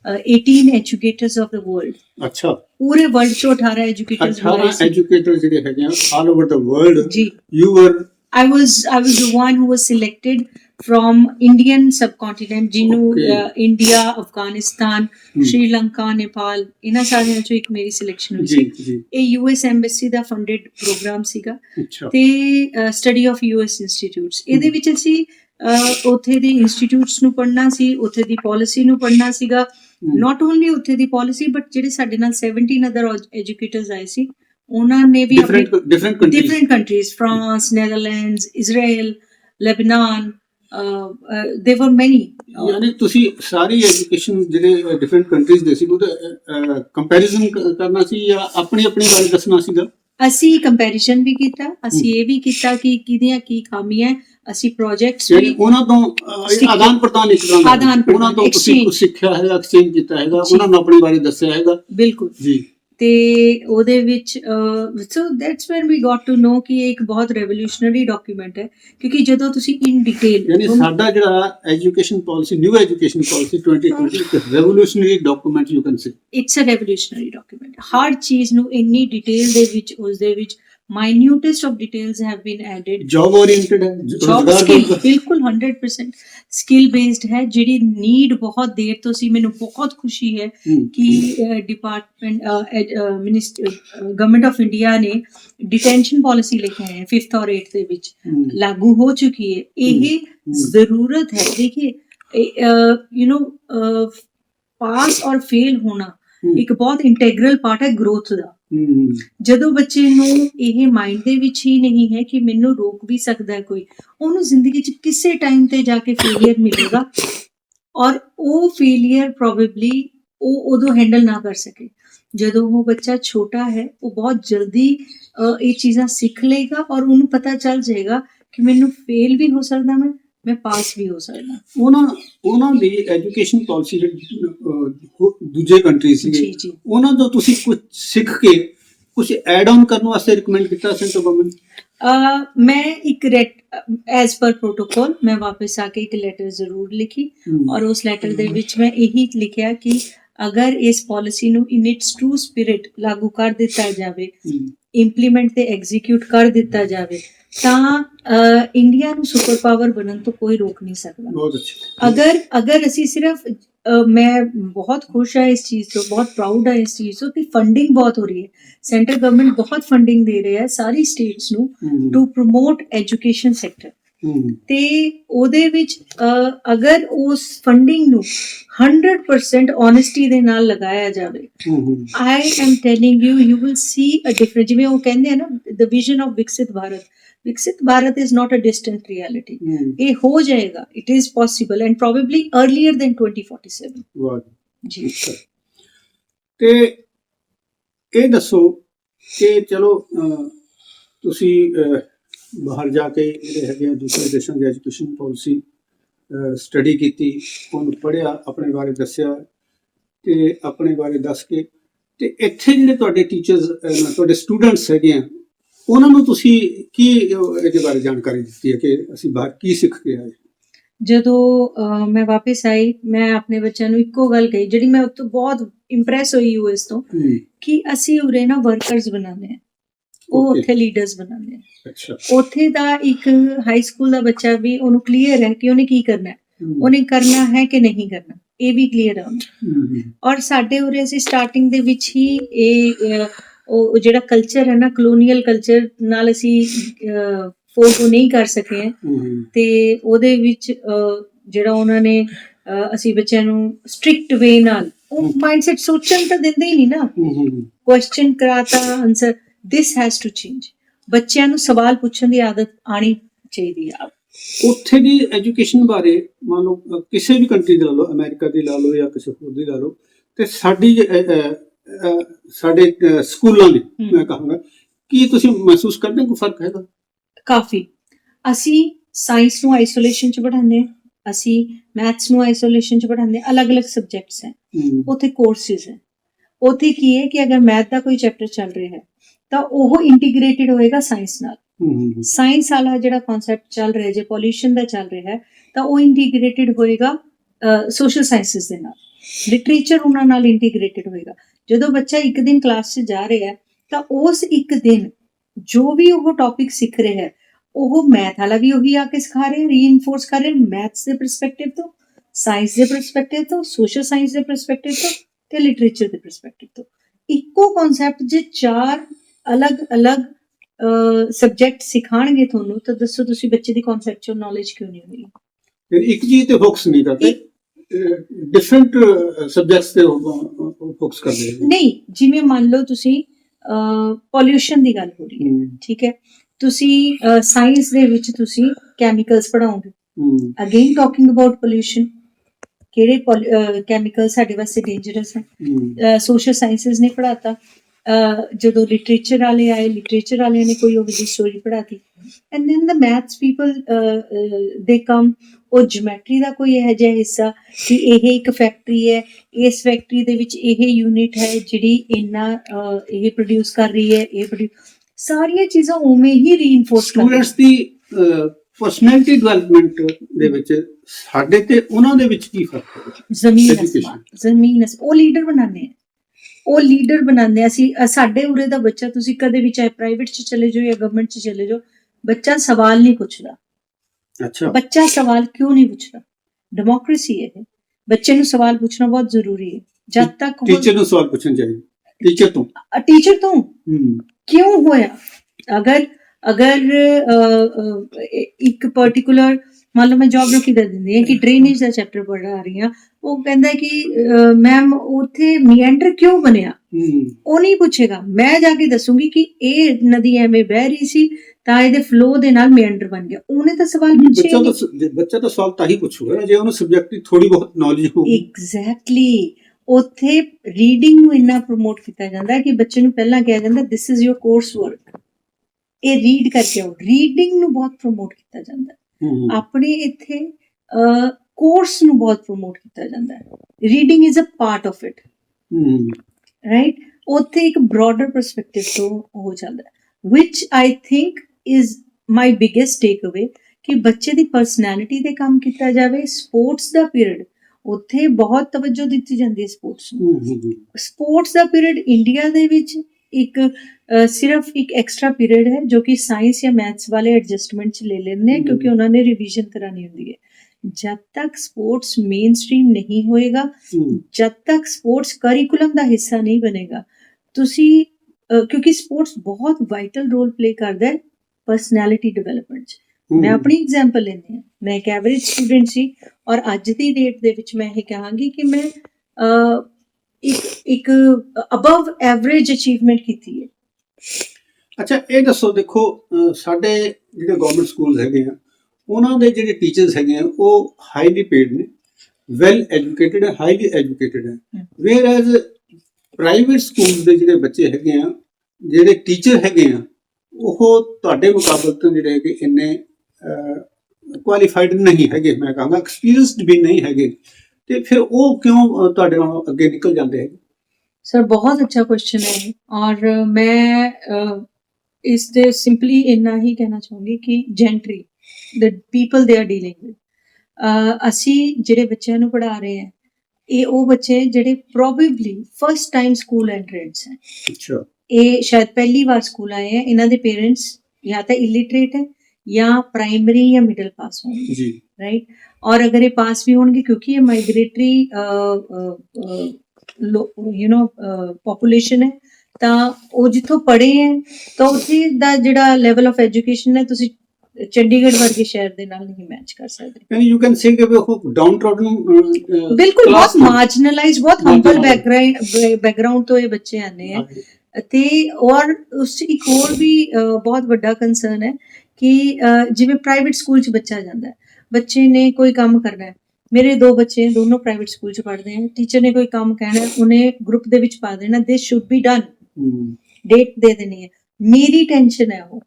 18 educators of the world ਅੱਛਾ ਪੂਰੇ ਵਰਲਡ ਚੋਂ 18 ਐਜੂਕੇਟਰਸ 18 ਐਜੂਕੇਟਰ ਜਿਹੜੇ ਹੈਗੇ ਆ ਆਲ ਓਵਰ ਦਾ ਵਰਲਡ ਜੀ you were I was I was the one who was selected from Indian subcontinent ਜਿਹਨੂੰ. ਇੰਡੀਆ ਅਫਗਾਨਿਸਤਾਨ. ਸ਼੍ਰੀਲੰਕਾ ਨੇਪਾਲ ਇਹਨਾਂ ਸਾਰਿਆਂ ਚੋਂ ਇੱਕ ਮੇਰੀ ਸਿਲੈਕਸ਼ਨ ਹੋਈ ਸੀ ਇਹ ਯੂਐਸ ਐਮਬੈਸੀ ਦਾ ਫੰਡਡ ਪ੍ਰੋਗਰਾਮ ਸੀਗਾ ਤੇ ਸਟੱਡੀ ਆਫ ਯੂਐਸ ਇੰਸਟੀਚਿਊਟਸ ਇਹਦੇ। ਵਿੱਚ ਅਸੀਂ ਉੱਥੇ ਦੇ ਇੰਸਟੀਚਿਊਟਸ ਨੂੰ ਪੜ੍ਹਨਾ ਸੀ ਉੱਥੇ ਦੀ ਪਾਲਿਸੀ ਨੂੰ ਪੜ੍ਹਨਾ ਸੀਗਾ ਨਾਟ ਓਨਲੀ ਉੱਥੇ ਦੀ ਪਾਲਿਸੀ ਬਟ ਜਿਹੜੇ ਸਾਡੇ ਨਾਲ 17 ਅਦਰ ਐਜੂਕੇਟਰਸ ਆਏ ਸੀ ਉਹਨਾਂ ਨੇ ਵੀ france netherlands israel lebanon uh, uh, there were many. uh, ਯਾਨੀ ਤੁਸੀਂ ਸਾਰੀ ਐਜੂਕੇਸ਼ਨ ਜਿਹੜੇ ਡਿਫਰੈਂਟ ਕੰਟਰੀਜ਼ ਦੇ ਸੀ ਉਹਦਾ ਕੰਪੈਰੀਜ਼ਨ ਕਰਨਾ ਸੀ ਜਾਂ ਆਪਣੀ ਆਪਣੀ ਬਾਰੇ ਦੱਸਣਾ ਸੀਗਾ? ਅਸੀਂ ਕੰਪੈਰੀਜ਼ਨ ਵੀ ਕੀਤਾ ਅਸੀਂ ਇਹ ਵੀ ਕੀਤਾ ਕਿ ਕਿਹਦੀਆਂ ਕੀ ਖਾਮੀਆਂ। ਅਸੀਂ ਪ੍ਰੋਜੈਕਟਸ ਯਾਨੀ ਵੀ ਉਹਨਾਂ ਤੋਂ ਆਦਾਨ ਪ੍ਰਦਾਨ ਇੱਕ ਤਰ੍ਹਾਂ ਆਦਾਨ ਉਹਨਾਂ ਤੋਂ ਤੁਸੀਂ। ਕੁਝ ਸਿੱਖਿਆ ਹੈ ਐਕਸਚੇਂਜ ਕੀਤਾ ਹੈਗਾ। ਉਹਨਾਂ ਨੂੰ ਆਪਣੀ ਬਾਰੇ ਦੱਸਿਆ ਹੈਗਾ। ਬਿਲਕੁਲ। ਜੀ। ਤੇ ਉਹਦੇ ਵਿੱਚ so that's when we got to know ਕਿ ਇਹ ਇੱਕ ਬਹੁਤ ਰੈਵੋਲੂਸ਼ਨਰੀ ਡਾਕੂਮੈਂਟ ਹੈ ਕਿਉਂਕਿ ਜਦੋਂ ਤੁਸੀਂ ਇਨ ਯਾਨੀ ਡਿਟੇਲ ਸਾਡਾ ਜਿਹੜਾ education policy new education policy 2020 ਇੱਕ revolutionary document you can say it's a revolutionary document ਹਰ ਚੀਜ਼ ਨੂੰ ਇੰਨੀ ਡਿਟੇਲ ਦੇ ਵਿੱਚ ਉਸ ਦੇ ਵਿੱਚ minutest of details have been added job oriented है ਜੌਬ ਸਕਿੱਲ ਬਿਲਕੁਲ 100% ਸਕਿੱਲ ਬੇਸਡ ਹੈ ਜਿਹੜੀ ਨੀਡ ਬਹੁਤ ਦੇਰ ਤੋਂ ਸੀ ਮੈਨੂੰ ਬਹੁਤ ਖੁਸ਼ੀ ਹੈ ਕਿ department minister government of India ਨੇ ਡਿਟੈਂਸ਼ਨ ਪਾਲਿਸੀ ਲਿਖਿਆ ਹੈ 5th ਔਰ 8th ਦੇ ਵਿੱਚ ਲਾਗੂ ਹੋ ਚੁੱਕੀ ਹੈ ਇਹ ਜ਼ਰੂਰਤ ਹੈ ਦੇਖिए ਯੂ نو ਪਾਸ ਔਰ ਫੇਲ ਹੋਣਾ ਇੱਕ ਬਹੁਤ ਇੰਟੈਗਰਲ ਪਾਰਟ ਹੈ ਗਰੋਥ ਦਾ ਜਦੋਂ ਬੱਚੇ ਨੂੰ ਇਹ ਮਾਈਂਡ ਦੇ ਵਿੱਚ ਹੀ ਨਹੀਂ ਹੈ ਕਿ ਮੈਨੂੰ ਰੋਕ ਵੀ ਸਕਦਾ ਹੈ ਕੋਈ, ਉਹਨੂੰ ਜ਼ਿੰਦਗੀ 'ਚ ਕਿਸੇ ਟਾਈਮ ਤੇ ਜਾ ਕੇ ਫੇਲਿਅਰ ਮਿਲੇਗਾ ਔਰ ਉਹ ਫੇਲਿਅਰ ਪ੍ਰੋਬੇਬਲੀ ਉਹ ਉਦੋਂ ਹੈਂਡਲ ਨਾ ਕਰ ਸਕੇ। ਜਦੋਂ ਉਹ ਬੱਚਾ ਛੋਟਾ ਹੈ, ਉਹ ਬਹੁਤ ਜਲਦੀ ਇਹ ਚੀਜ਼ਾਂ ਸਿੱਖ ਲਏਗਾ ਔਰ ਉਹਨੂੰ ਪਤਾ ਚੱਲ ਜਾਏਗਾ ਕਿ ਮੈਨੂੰ ਫੇਲ ਵੀ ਹੋ ਸਕਦਾ ਮੈਂ ਮੈਂ ਪਾਸ ਵੀ ਹੋ ਸਕਦਾ। ਉਹਨਾਂ ਉਹਨਾਂ ਦੀ ਐਜੂਕੇਸ਼ਨ ਪਾਲਿਸੀ ਜਿਹੜੀ ਅਹ, ਦੂਜੇ ਕੰਟਰੀ ਜੀ ਸੀਗੇ। ਜੀ ਉਹਨਾਂ ਤੋਂ ਤੁਸੀਂ ਕੁਝ ਸਿੱਖ ਕੇ ਕੁਝ ਐਡ ਆਨ ਕਰਨ ਵਾਸਤੇ ਰეკਮੈਂਡ ਕੀਤਾ ਸੈਂਟਰ ਗਵਰਨਮੈਂਟ ਅ, ਮੈਂ ਇੱਕ ਐਜ਼ ਪਰ ਪ੍ਰੋਟੋਕੋਲ ਮੈਂ ਵਾਪਸ ਆ ਕੇ ਇੱਕ ਲੈਟਰ ਜ਼ਰੂਰ ਲਿਖੀ ਔਰ ਉਸ ਲੈਟਰ ਦੇ ਵਿੱਚ ਮੈਂ ਇਹੀ ਲਿਖਿਆ ਕਿ ਅਗਰ ਇਸ ਪਾਲਿਸੀ ਨੂੰ ਇਨ ਇਟਸ ਟਰੂ ਸਪਿਰਿਟ ਲਾਗੂ ਕਰ ਦਿੱਤਾ ਜਾਵੇ ਇੰਪਲੀਮੈਂਟ ਤੇ ਐਗਜ਼ੀਕਿਊਟ ਕਰ ਦਿੱਤਾ ਜਾਵੇ ਤਾਂ ਇੰਡੀਆ ਨੂੰ ਸੁਪਰ ਪਾਵਰ ਬਣਨ ਤੋਂ ਕੋਈ ਰੋਕ ਨਹੀਂ ਸਕਦਾ। ਬਹੁਤ ਅੱਛਾ ਅਗਰ ਅਗਰ ਅਸੀਂ ਸਿਰਫ ਮੈਂ ਬਹੁਤ ਖੁਸ਼ ਹਾਂ ਇਸ ਚੀਜ਼ ਤੋਂ ਬਹੁਤ ਪ੍ਰਾਊਡ ਹਾਂ ਇਸ ਚੀਜ਼ ਤੋਂ ਕਿ ਫੰਡਿੰਗ ਬਹੁਤ ਹੋ ਰਹੀ ਹੈ। ਸੈਂਟਰ ਗਵਰਨਮੈਂਟ ਬਹੁਤ ਫੰਡਿੰਗ ਦੇ ਰਿਹਾ ਹੈ ਸਾਰੀ ਸਟੇਟਸ ਨੂੰ ਟੂ ਪ੍ਰੋਮੋਟ ਐਜੂਕੇਸ਼ਨ ਸੈਕਟਰ ਤੇ ਉਹਦੇ ਵਿੱਚ ਅਗਰ ਉਸ ਫੰਡਿੰਗ ਨੂੰ 100% ਓਨੈਸਟੀ ਦੇ ਨਾਲ ਲਗਾਇਆ ਜਾਵੇ I am telling you you will see a different ਜਿਵੇਂ ਉਹ ਕਹਿੰਦੇ ਆ ਨਾ ਦ vision of Viksit Bharat Viksit Bharat is not a distant reality hmm, ਇਹ ਹੋ ਜਾਏਗਾ it is possible and probably earlier than 2047 ਵਾਹ ਜੀ। ਤੇ ਇਹ ਦੱਸੋ ਕਿ ਚਲੋ ਤੁਸੀਂ ਬਾਹਰ ਜਾ ਕੇ ਜਿਹੜੇ ਹੈਗੇ ਦੂਸਰੇ ਦੇਸ਼ਾਂ ਦੀ ਐਜੂਕੇਸ਼ਨ ਪਾਲਿਸੀ ਸਟੱਡੀ ਕੀਤੀ ਉਹਨੂੰ ਪੜ੍ਹਿਆ ਆਪਣੇ ਬਾਰੇ ਦੱਸਿਆ ਤੇ ਆਪਣੇ ਬਾਰੇ ਦੱਸ ਕੇ ਤੇ ਇੱਥੇ ਜਿਹੜੇ ਤੁਹਾਡੇ ਟੀਚਰਸ ਤੁਹਾਡੇ ਸਟੂਡੈਂਟਸ ਹੈਗੇ ਆ ਉਹਨਾਂ ਨੂੰ ਤੁਸੀਂ ਕੀ ਇਹਦੇ ਬਾਰੇ ਜਾਣਕਾਰੀ ਦਿੱਤੀ ਹੈ ਕਿ ਅਸੀਂ ਬਾਹਰ ਕੀ ਸਿੱਖ ਕੇ ਆਏ? ਜਦੋਂ ਮੈਂ ਵਾਪਸ ਆਈ ਮੈਂ ਆਪਣੇ ਬੱਚਿਆਂ ਨੂੰ ਇੱਕੋ ਗੱਲ ਕਹੀ ਜਿਹੜੀ ਮੈਂ ਉਤੋਂ ਬਹੁਤ ਇੰਪ੍ਰੈਸ ਹੋਈ ਯੂਐਸ ਤੋਂ ਕਿ ਅਸੀਂ ਉਰੇ ਨਾ ਵਰਕਰਸ ਬਣਾਉਂਦੇ ਆ ਉਹ. ਉੱਥੇ ਲੀਡਰਸ ਬਣਾਉਂਦੇ ਆ ਅੱਛਾ। ਉੱਥੇ ਦਾ ਇੱਕ ਹਾਈ ਸਕੂਲ ਦਾ ਬੱਚਾ ਵੀ ਉਹਨੂੰ ਕਲੀਅਰ ਹੈ ਕਿ ਉਹਨੇ ਕੀ ਕਰਨਾ ਹੈ। ਉਹਨੇ ਕਰਨਾ ਹੈ ਕਿ ਨਹੀਂ ਕਰਨਾ ਇਹ ਵੀ ਕਲੀਅਰ ਹੈ ਔਰ ਸਾਡੇ ਉਰੇ ਅਸੀਂ ਸਟਾਰਟਿੰਗ ਦੇ ਵਿੱਚ ਹੀ ਇਹ ਉਹ ਜਿਹੜਾ ਕਲਚਰ ਹੈ ਨਾ ਕਲੋਨੀਅਲ ਕਲਚਰ ਨਾਲ ਅਸੀਂ ਫੋਲੋ ਨਹੀਂ ਕਰ ਸਕੇ ਹਾਂ। ਤੇ ਉਹਦੇ ਵਿੱਚ ਜਿਹੜਾ ਉਹਨਾਂ ਨੇ ਅਸੀਂ ਬੱਚਿਆਂ ਨੂੰ ਸਟ੍ਰਿਕਟ ਵੇ ਨਾਲ ਉਹ। ਮਾਈਂਡਸੈਟ ਸੋਚਣ ਤਾਂ ਦਿੰਦੇ ਹੀ ਨਹੀਂ ਨਾ। ਕੁਐਸਚਨ ਕਰਾਤਾ answer this has to change ਬੱਚਿਆਂ ਨੂੰ ਸਵਾਲ ਪੁੱਛਣ ਦੀ ਆਦਤ ਆਣੀ ਚਾਹੀਦੀ ਆ। ਉੱਥੇ ਦੀ ਐਜੂਕੇਸ਼ਨ ਬਾਰੇ ਮੰਨ ਲਓ ਕਿਸੇ ਵੀ ਕੰਟਰੀ ਦੀ ਲਾ ਲਓ ਅਮਰੀਕਾ ਦੀ ਲਾ ਲਓ ਜਾਂ ਕਿਸੇ ਹੋਰ ਦੀ ਲਾ ਲਓ ਤੇ ਸਾਡੀ ਸਾਡੇ ਸਕੂਲਾਂ ਦੀ ਹਮ। ਮੈਂ ਕਹਾਂਗਾ ਕੀ ਤੁਸੀਂ ਮਹਿਸੂਸ ਕਰਦੇ ਹੋ? ਕੋਈ ਫ਼ਰਕ ਹੈਗਾ? ਕਾਫੀ। ਅਸੀਂ ਸਾਇੰਸ ਨੂੰ ਆਈਸੋਲੇਸ਼ਨ ਚ ਪੜ੍ਹਾਉਂਦੇ ਹਾਂ ਅਸੀਂ ਮੈਥਸ ਨੂੰ ਆਈਸੋਲੇਸ਼ਨ ਚ ਪੜ੍ਹਾਉਂਦੇ ਹਾਂ ਅਲੱਗ-ਅਲੱਗ ਸਬਜੈਕਟਸ ਹੈ। ਉੱਥੇ ਕੋਰਸਿਸ ਹੈ। ਉੱਥੇ ਕੀ ਹੈ ਕਿ ਅਗਰ ਮੈਥ ਦਾ ਕੋਈ ਚੈਪਟਰ ਚੱਲ ਰਿਹਾ ਹੈ ਤਾਂ ਉਹ ਇੰਟੀਗ੍ਰੇਟਿਡ ਹੋਏਗਾ ਸਾਇੰਸ ਨਾਲ। ਸਾਇੰਸ ਵਾਲਾ ਜਿਹੜਾ ਕਨਸੈਪਟ ਚੱਲ ਰਿਹਾ ਜੇ ਪੋਲਿਊਸ਼ਨ ਦਾ ਚੱਲ ਰਿਹਾ ਹੈ ਤਾਂ ਉਹ ਇੰਟੀਗ੍ਰੇਟਿਡ ਹੋਏਗਾ ਸੋਸ਼ਲ ਸਾਇੰਸਿਸ ਦੇ ਨਾਲ। ਲਿਟਰੇਚਰ ਉਹਨਾਂ ਨਾਲ ਇੰਟੀਗ੍ਰੇਟਿਡ ਹੋਏਗਾ। ਜਦੋਂ ਬੱਚਾ ਇੱਕ ਦਿਨ ਕਲਾਸ 'ਚ ਜਾ ਰਿਹਾ ਤਾਂ ਉਸ ਇੱਕ ਦਿਨ ਜੋ ਵੀ ਉਹ ਟੌਪਿਕ ਸਿੱਖ ਰਿਹਾ ਹੈ ਉਹ ਮੈਥ ਵਾਲਾ ਵੀ ਉਹੀ ਆ ਕੇ ਸਿਖਾ ਰਿਹਾ ਰੀਇਨਫੋਰਸ ਕਰ ਰਿਹਾ ਮੈਥਸ ਦੇ ਪਰਸਪੈਕਟਿਵ ਤੋਂ ਸਾਇੰਸ ਦੇ ਪਰਸਪੈਕਟਿਵ ਤੋਂ ਸੋਸ਼ਲ ਸਾਇੰਸ ਦੇ ਪਰਸਪੈਕਟਿਵ ਤੋਂ ਤੇ ਲਿਟਰੇਚਰ ਦੇ ਪਰਸਪੈਕਟਿਵ ਤੋਂ। ਇੱਕੋ ਕਨਸੈਪਟ ਜੇ ਚਾਰ ਅਲੱਗ-ਅਲੱਗ ਸਬਜੈਕਟ ਸਿਖਾਣਗੇ ਤੁਹਾਨੂੰ ਤਾਂ ਦੱਸੋ ਤੁਸੀਂ ਬੱਚੇ ਦੀ ਕਨਸੈਪਚੁਅਲ ਨੌਲੇਜ ਕਿਉਂ ਨਹੀਂ ਹੋਈ ਫਿਰ ਇੱਕ ਚੀਜ਼ ਤੇ ਫੋਕਸ ਨਹੀਂ ਕਰਦੇ ਡਿਫਰੈਂਟ ਸਬਜੈਕਟਸ ਤੇ ਫੋਕਸ ਕਰਦੇ ਹੈਗੇ। ਨਹੀਂ ਜਿਵੇਂ ਮੰਨ ਲਓ ਤੁਸੀਂ ਪੋਲਿਊਸ਼ਨ ਦੀ ਗੱਲ ਹੋ ਰਹੀ ਹੈ ਹੂੰ, ਠੀਕ ਹੈ? ਤੁਸੀਂ ਸਾਇੰਸ ਦੇ ਵਿੱਚ ਤੁਸੀਂ ਕੈਮੀਕਲਸ ਪੜਾਓਗੇ hmm, again talking about pollution ਕਿਹੜੇ ਕੈਮੀਕਲ ਸਾਡੇ ਵਾਸਤੇ ਡੇਂਜਰਸ ਹੈ? ਹੂੰ, ਸੋਸ਼ਲ ਸਾਇੰਸਿਸ ਨੇ ਪੜਾਤਾ ਜਦੋਂ ਲਿਟਰੇਚਰ ਵਾਲੇ ਆਏ ਲਿਟਰੇਚਰ ਵਾਲਿਆਂ ਨੇ ਕੋਈ ਉਹਦੀ story ਪੜਾਤੀ and then the maths people they come ਉਹ ਜਿਓਮੈਟਰੀ ਦਾ ਕੋਈ ਇਹੋ ਜਿਹਾ ਹਿੱਸਾ ਕਿ ਇਹ ਇੱਕ ਫੈਕਟਰੀ ਹੈ ਇਸ ਫੈਕਟਰੀ ਦੇ ਵਿੱਚ ਇਹ ਯੂਨਿਟ ਹੈ ਜਿਹੜੀ ਇੰਨਾ ਇਹ ਪ੍ਰੋਡਿਊਸ ਕਰ ਰਹੀ ਹੈ ਇਹ ਸਾਰੀਆਂ ਚੀਜ਼ਾਂ ਉਵੇਂ ਹੀ ਰੀਇਨਫੋਰਸ ਕਰ ਸਟੂਡੈਂਟਸ ਦੀ ਪਰਸਨੈਲਿਟੀ ਡਿਵੈਲਪਮੈਂਟ ਦੇ ਵਿੱਚ ਸਾਡੇ ਤੇ ਉਹਨਾਂ ਦੇ ਵਿੱਚ ਕੀ ਫ਼ਰਕ ਹੈ ਜ਼ਮੀਨ. ਅਸਮਾਨ ਜ਼ਮੀਨ ਅਸ ਉਹ ਲੀਡਰ ਬਣਾਉਂਦੇ ਆ। ਉਹ ਲੀਡਰ ਬਣਾਉਂਦੇ ਆ। ਅਸੀਂ ਸਾਡੇ ਉਰੇ ਦਾ ਬੱਚਾ ਤੁਸੀਂ ਕਦੇ ਵੀ ਚਾਹੇ ਪ੍ਰਾਈਵੇਟ ਚ ਚਲੇ ਜਾਓ ਜਾਂ ਗਵਰਨਮੈਂਟ ਚ ਚਲੇ ਜਾਓ ਬੱਚਾ ਸਵਾਲ ਨਹੀਂ ਪੁੱਛਦਾ। ਅੱਛਾ। ਬੱਚਾ ਸਵਾਲ ਕਿਉਂ ਨਹੀਂ ਪੁੱਛਦਾ ਡੈਮੋਕ੍ਰੇਸੀ ਹੈ। ਬੱਚੇ ਨੂੰ ਸਵਾਲ ਪੁੱਛਣਾ ਬਹੁਤ ਜ਼ਰੂਰੀ ਹੈ। ਜਦ ਤੱਕ ਟੀਚਰ ਨੂੰ ਸਵਾਲ ਪੁੱਛਣ ਚਾਹੀਦੇ। ਟੀਚਰ ਤੋਂ। ਟੀਚਰ ਤੋਂ? ਕਿਉਂ ਹੋਇਆ? ਅਗਰ ਅਗਰ ਇੱਕ ਪਾਰਟਿਕੂਲਰ ਮੰਨ ਲਓ ਮੈਂ ਜੋਗ੍ਰਾਫੀ ਦਾ ਦਿੰਦੀ ਹਾਂ ਕਿ ਡਰੇਨੇਜ ਦਾ ਚੈਪਟਰ ਪੜ੍ਹਾ ਰਹੀ ਹਾਂ ਉਹ ਕਹਿੰਦਾ ਕਿ ਮੈਮ ਉੱਥੇ ਮੀਐਂਡਰ ਕਿਉਂ ਬਣਿਆ? ਉਹ ਨਹੀਂ ਪੁੱਛੇਗਾ। ਮੈਂ ਜਾ ਕੇ ਦੱਸੂਗੀ ਕਿ ਇਹ ਨਦੀ ਐਵੇਂ ਬਹਿ ਰਹੀ ਸੀ ਤਾਂ ਇਹਦੇ ਫਲੋ ਦੇ ਨਾਲ ਮੀਐਂਡਰ ਬਣ ਗਿਆ। ਉਹਨੇ ਤਾਂ ਸਵਾਲ ਪੁੱਛਿਆ ਬੱਚਾ ਤਾਂ ਬੱਚਾ ਤਾਂ ਸਵਾਲ ਤਾਂ ਹੀ ਪੁੱਛੂਗਾ ਜੇ ਉਹਨੂੰ ਸਬਜੈਕਟ ਦੀ ਥੋੜੀ ਬਹੁਤ ਨੌਲੇਜ ਹੋਊਗੀ। ਐਗਜ਼ੈਕਟਲੀ ਉੱਥੇ ਰੀਡਿੰਗ ਨੂੰ ਇੰਨਾ ਪ੍ਰੋਮੋਟ ਕੀਤਾ ਜਾਂਦਾ ਹੈ ਕਿ ਬੱਚੇ ਨੂੰ ਪਹਿਲਾਂ ਕਿਹਾ ਜਾਂਦਾ this is your course work ਇਹ ਰੀਡ ਕਰਕੇ ਆਓ। ਰੀਡਿੰਗ ਨੂੰ ਬਹੁਤ ਪ੍ਰੋਮੋਟ ਕੀਤਾ ਜਾਂਦਾ। ਆਪਣੇ ਇੱਥੇ ਕੋਰਸ ਨੂੰ ਬਹੁਤ ਪ੍ਰੋਮੋਟ ਕੀਤਾ ਜਾਂਦਾ। ਹੈ reading is a part of it right ਉੱਥੇ ਇੱਕ ਬ੍ਰੌਡਰ ਪਰਸਪੈਕਟਿਵ ਤੋਂ ਹੋ ਜਾਂਦਾ। Which I think is my biggest takeaway ਕਿ ਬੱਚੇ ਦੀ ਪਰਸਨੈਲਿਟੀ ਤੇ ਕੰਮ ਕੀਤਾ ਜਾਵੇ ਸਪੋਰਟਸ ਦਾ ਪੀਰੀਅਡ ਉੱਥੇ ਬਹੁਤ ਤਵੱਜੋ ਦਿੱਤੀ ਜਾਂਦੀ ਹੈ ਸਪੋਰਟਸ ਨੂੰ। ਸਪੋਰਟਸ ਦਾ ਪੀਰੀਅਡ ਇੰਡੀਆ ਦੇ ਵਿੱਚ ਇੱਕ ਸਿਰਫ ਇੱਕ ਐਕਸਟਰਾ ਪੀਰੀਅਡ ਹੈ ਜੋ ਕਿ ਸਾਇੰਸ ਜਾਂ ਮੈਥਸ ਵਾਲੇ ਐਡਜਸਟਮੈਂਟ ਚ ਲੈ ਲੈਂਦੇ ਹਮ। ਕਿਉਂਕਿ ਉਹਨਾਂ ਨੇ ਰਿਵੀਜ਼ਨ ਕਰਾਣੀ ਹੁੰਦੀ ਹੈ ਜਦ ਤੱਕ ਸਪੋਰਟਸ ਮੇਨ ਸਟ੍ਰੀਮ ਨਹੀਂ ਹੋਏਗਾ ਜਦ ਤੱਕ ਸਪੋਰਟਸ ਕਰਿਕੂਲਮ ਦਾ ਹਿੱਸਾ ਨਹੀਂ ਬਣੇਗਾ ਤੁਸੀਂ ਕਿਉਂਕਿ ਸਪੋਰਟਸ ਬਹੁਤ ਵਾਈਟਲ ਰੋਲ ਪਲੇ ਕਰਦਾ ਹੈ ਪਰਸਨੈਲਿਟੀ ਡਿਵੈਲਪਮੈਂਟ 'ਚ। ਮੈਂ ਆਪਣੀ ਐਗਜ਼ਾਮਪਲ ਲੈਂਦੀ ਹਾਂ ਮੈਂ ਇੱਕ ਐਵਰੇਜ ਸਟੂਡੈਂਟ ਸੀ ਔਰ ਅੱਜ ਦੀ ਡੇਟ ਦੇ ਵਿੱਚ ਮੈਂ ਇਹ ਕਹਾਂਗੀ ਕਿ ਮੈਂ ਅ, ਇੱਕ ਇੱਕ ਅਬਵ ਐਵਰੇਜ ਅਚੀਵਮੈਂਟ ਕੀਤੀ ਹੈ ਅੱਛਾ ਇਹ ਦੱਸੋ ਦੇਖੋ ਸਾਡੇ ਜਿਹੜੇ ਗਵਰਨਮੈਂਟ ਸਕੂਲਸ ਹੈਗੇ ਆ ਉਹਨਾਂ ਦੇ ਜਿਹੜੇ ਟੀਚਰਸ ਹੈਗੇ ਆ ਉਹ ਹਾਈਲੀ ਪੇਡ ਨੇ ਵੈਲ ਐਜੂਕੇਟਿਡ ਹੈ ਹਾਈਲੀ ਐਜੂਕੇਟਿਡ ਹੈ। ਵੇਅਰ ਐਜ਼ ਪ੍ਰਾਈਵੇਟ ਸਕੂਲ ਦੇ ਜਿਹੜੇ ਬੱਚੇ ਹੈਗੇ ਆ ਜਿਹੜੇ ਟੀਚਰ ਹੈਗੇ ਆ ਉਹ ਤੁਹਾਡੇ ਮੁਕਾਬਲੇ ਤੋਂ ਜਿਹੜੇ ਹੈਗੇ ਇੰਨੇ ਕੁਆਲੀਫਾਈਡ ਨਹੀਂ ਹੈਗੇ ਮੈਂ ਕਹਾਂਗਾ ਐਕਸਪੀਰੀਅੰਸਡ ਵੀ ਨਹੀਂ ਹੈਗੇ। ਤੇ ਫਿਰ ਉਹ ਕਿਉਂ ਤੁਹਾਡੇ ਨਾਲੋਂ ਅੱਗੇ ਨਿਕਲ ਜਾਂਦੇ ਹੈਗੇ? ਸਰ ਬਹੁਤ ਅੱਛਾ ਕੁਐਸਚਨ ਹੈ ਔਰ ਮੈਂ ਇਸ ਤੇ ਸਿੰਪਲੀ ਇੰਨਾ ਹੀ ਕਹਿਣਾ ਚਾਹੂੰਗੀ ਕਿ gentry the people they are dealing with ਅਸੀਂ ਜਿਹੜੇ ਬੱਚਿਆਂ ਨੂੰ ਪੜ੍ਹਾ ਰਹੇ ਹਾਂ ਇਹ ਉਹ ਬੱਚੇ ਜਿਹੜੇ probably first time school entrants ਹੈ। ਅੱਛਾ। ਇਹ ਸ਼ਾਇਦ ਪਹਿਲੀ ਵਾਰ ਸਕੂਲ ਆਏ ਹੈ। ਇਹਨਾਂ ਦੇ ਪੇਰੈਂਟਸ ਜਾਂ ਤਾਂ ਇਲਿਟਰੇਟ ਹੈ ਜਾਂ ਪ੍ਰਾਇਮਰੀ ਜਾਂ ਮਿਡਲ ਪਾਸ ਹੋਣਗੇ। ਜੀ। ਰਾਈਟ ਔਰ ਅਗਰ ਇਹ ਪਾਸ ਵੀ ਹੋਣਗੇ ਕਿਉਂਕਿ ਇਹ ਮਾਈਗ੍ਰੇਟਰੀ ਯੂ نو ਪੋਪੂਲੇਸ਼ਨ ਹੈ ਤਾਂ ਉਹ ਜਿੱਥੋਂ ਪੜ੍ਹੇ ਹੈ ਤਾਂ ਉੱਥੇ ਦਾ ਜਿਹੜਾ ਲੈਵਲ ਆਫ ਐਜੂਕੇਸ਼ਨ ਹੈ ਤੁਸੀਂ ਚੰਡੀਗੜ੍ਹ ਵਰਗੇ ਸ਼ਹਿਰ ਦੇ ਨਾਲ ਨਹੀਂ ਮੈਚ ਕਰ ਸਕਦੇ। ਯਾਨੀ ਯੂ ਕੈਨ ਸੇ ਕਿ ਉਹ ਡਾਊਨ ਟ੍ਰੋਡਨ ਬਿਲਕੁਲ ਬਹੁਤ ਮਾਰਜਨਲਾਈਜ਼ ਬਹੁਤ ਹੰਬਲ. ਬੈਕਗ੍ਰਾਉਂਡ ਬੈਕਗ੍ਰਾਉਂਡ ਤੋਂ ਇਹ ਬੱਚੇ ਆਨੇ ਆ। ਤੇ ਔਰ ਉਸ ਇੱਕ ਹੋਰ ਵੀ ਬਹੁਤ ਵੱਡਾ ਕੰਸਰਨ ਹੈ ਕਿ ਜਿਵੇਂ ਪ੍ਰਾਈਵੇਟ ਸਕੂਲ 'ਚ ਬੱਚਾ ਜਾਂਦਾ ਹੈ ਬੱਚੇ ਨੇ ਕੋਈ ਕੰਮ ਕਰਨਾ ਹੈ ਮੇਰੇ ਦੋ ਬੱਚੇ ਹੈ, ਦੋਨੋਂ ਪ੍ਰਾਈਵੇਟ ਸਕੂਲ 'ਚ ਪੜ੍ਹਦੇ ਹਨ ਟੀਚਰ ਨੇ ਕੋਈ ਕੰਮ ਕਹਿਣਾ ਉਹਨੇ ਗਰੁੱਪ ਦੇ ਵਿੱਚ ਪਾ ਦੇਣਾ this should be done date ਦੇ ਦੇਣੀ ਹੈ ਮੇਰੀ ਟੈਨਸ਼ਨ ਹੈ ਉਹ।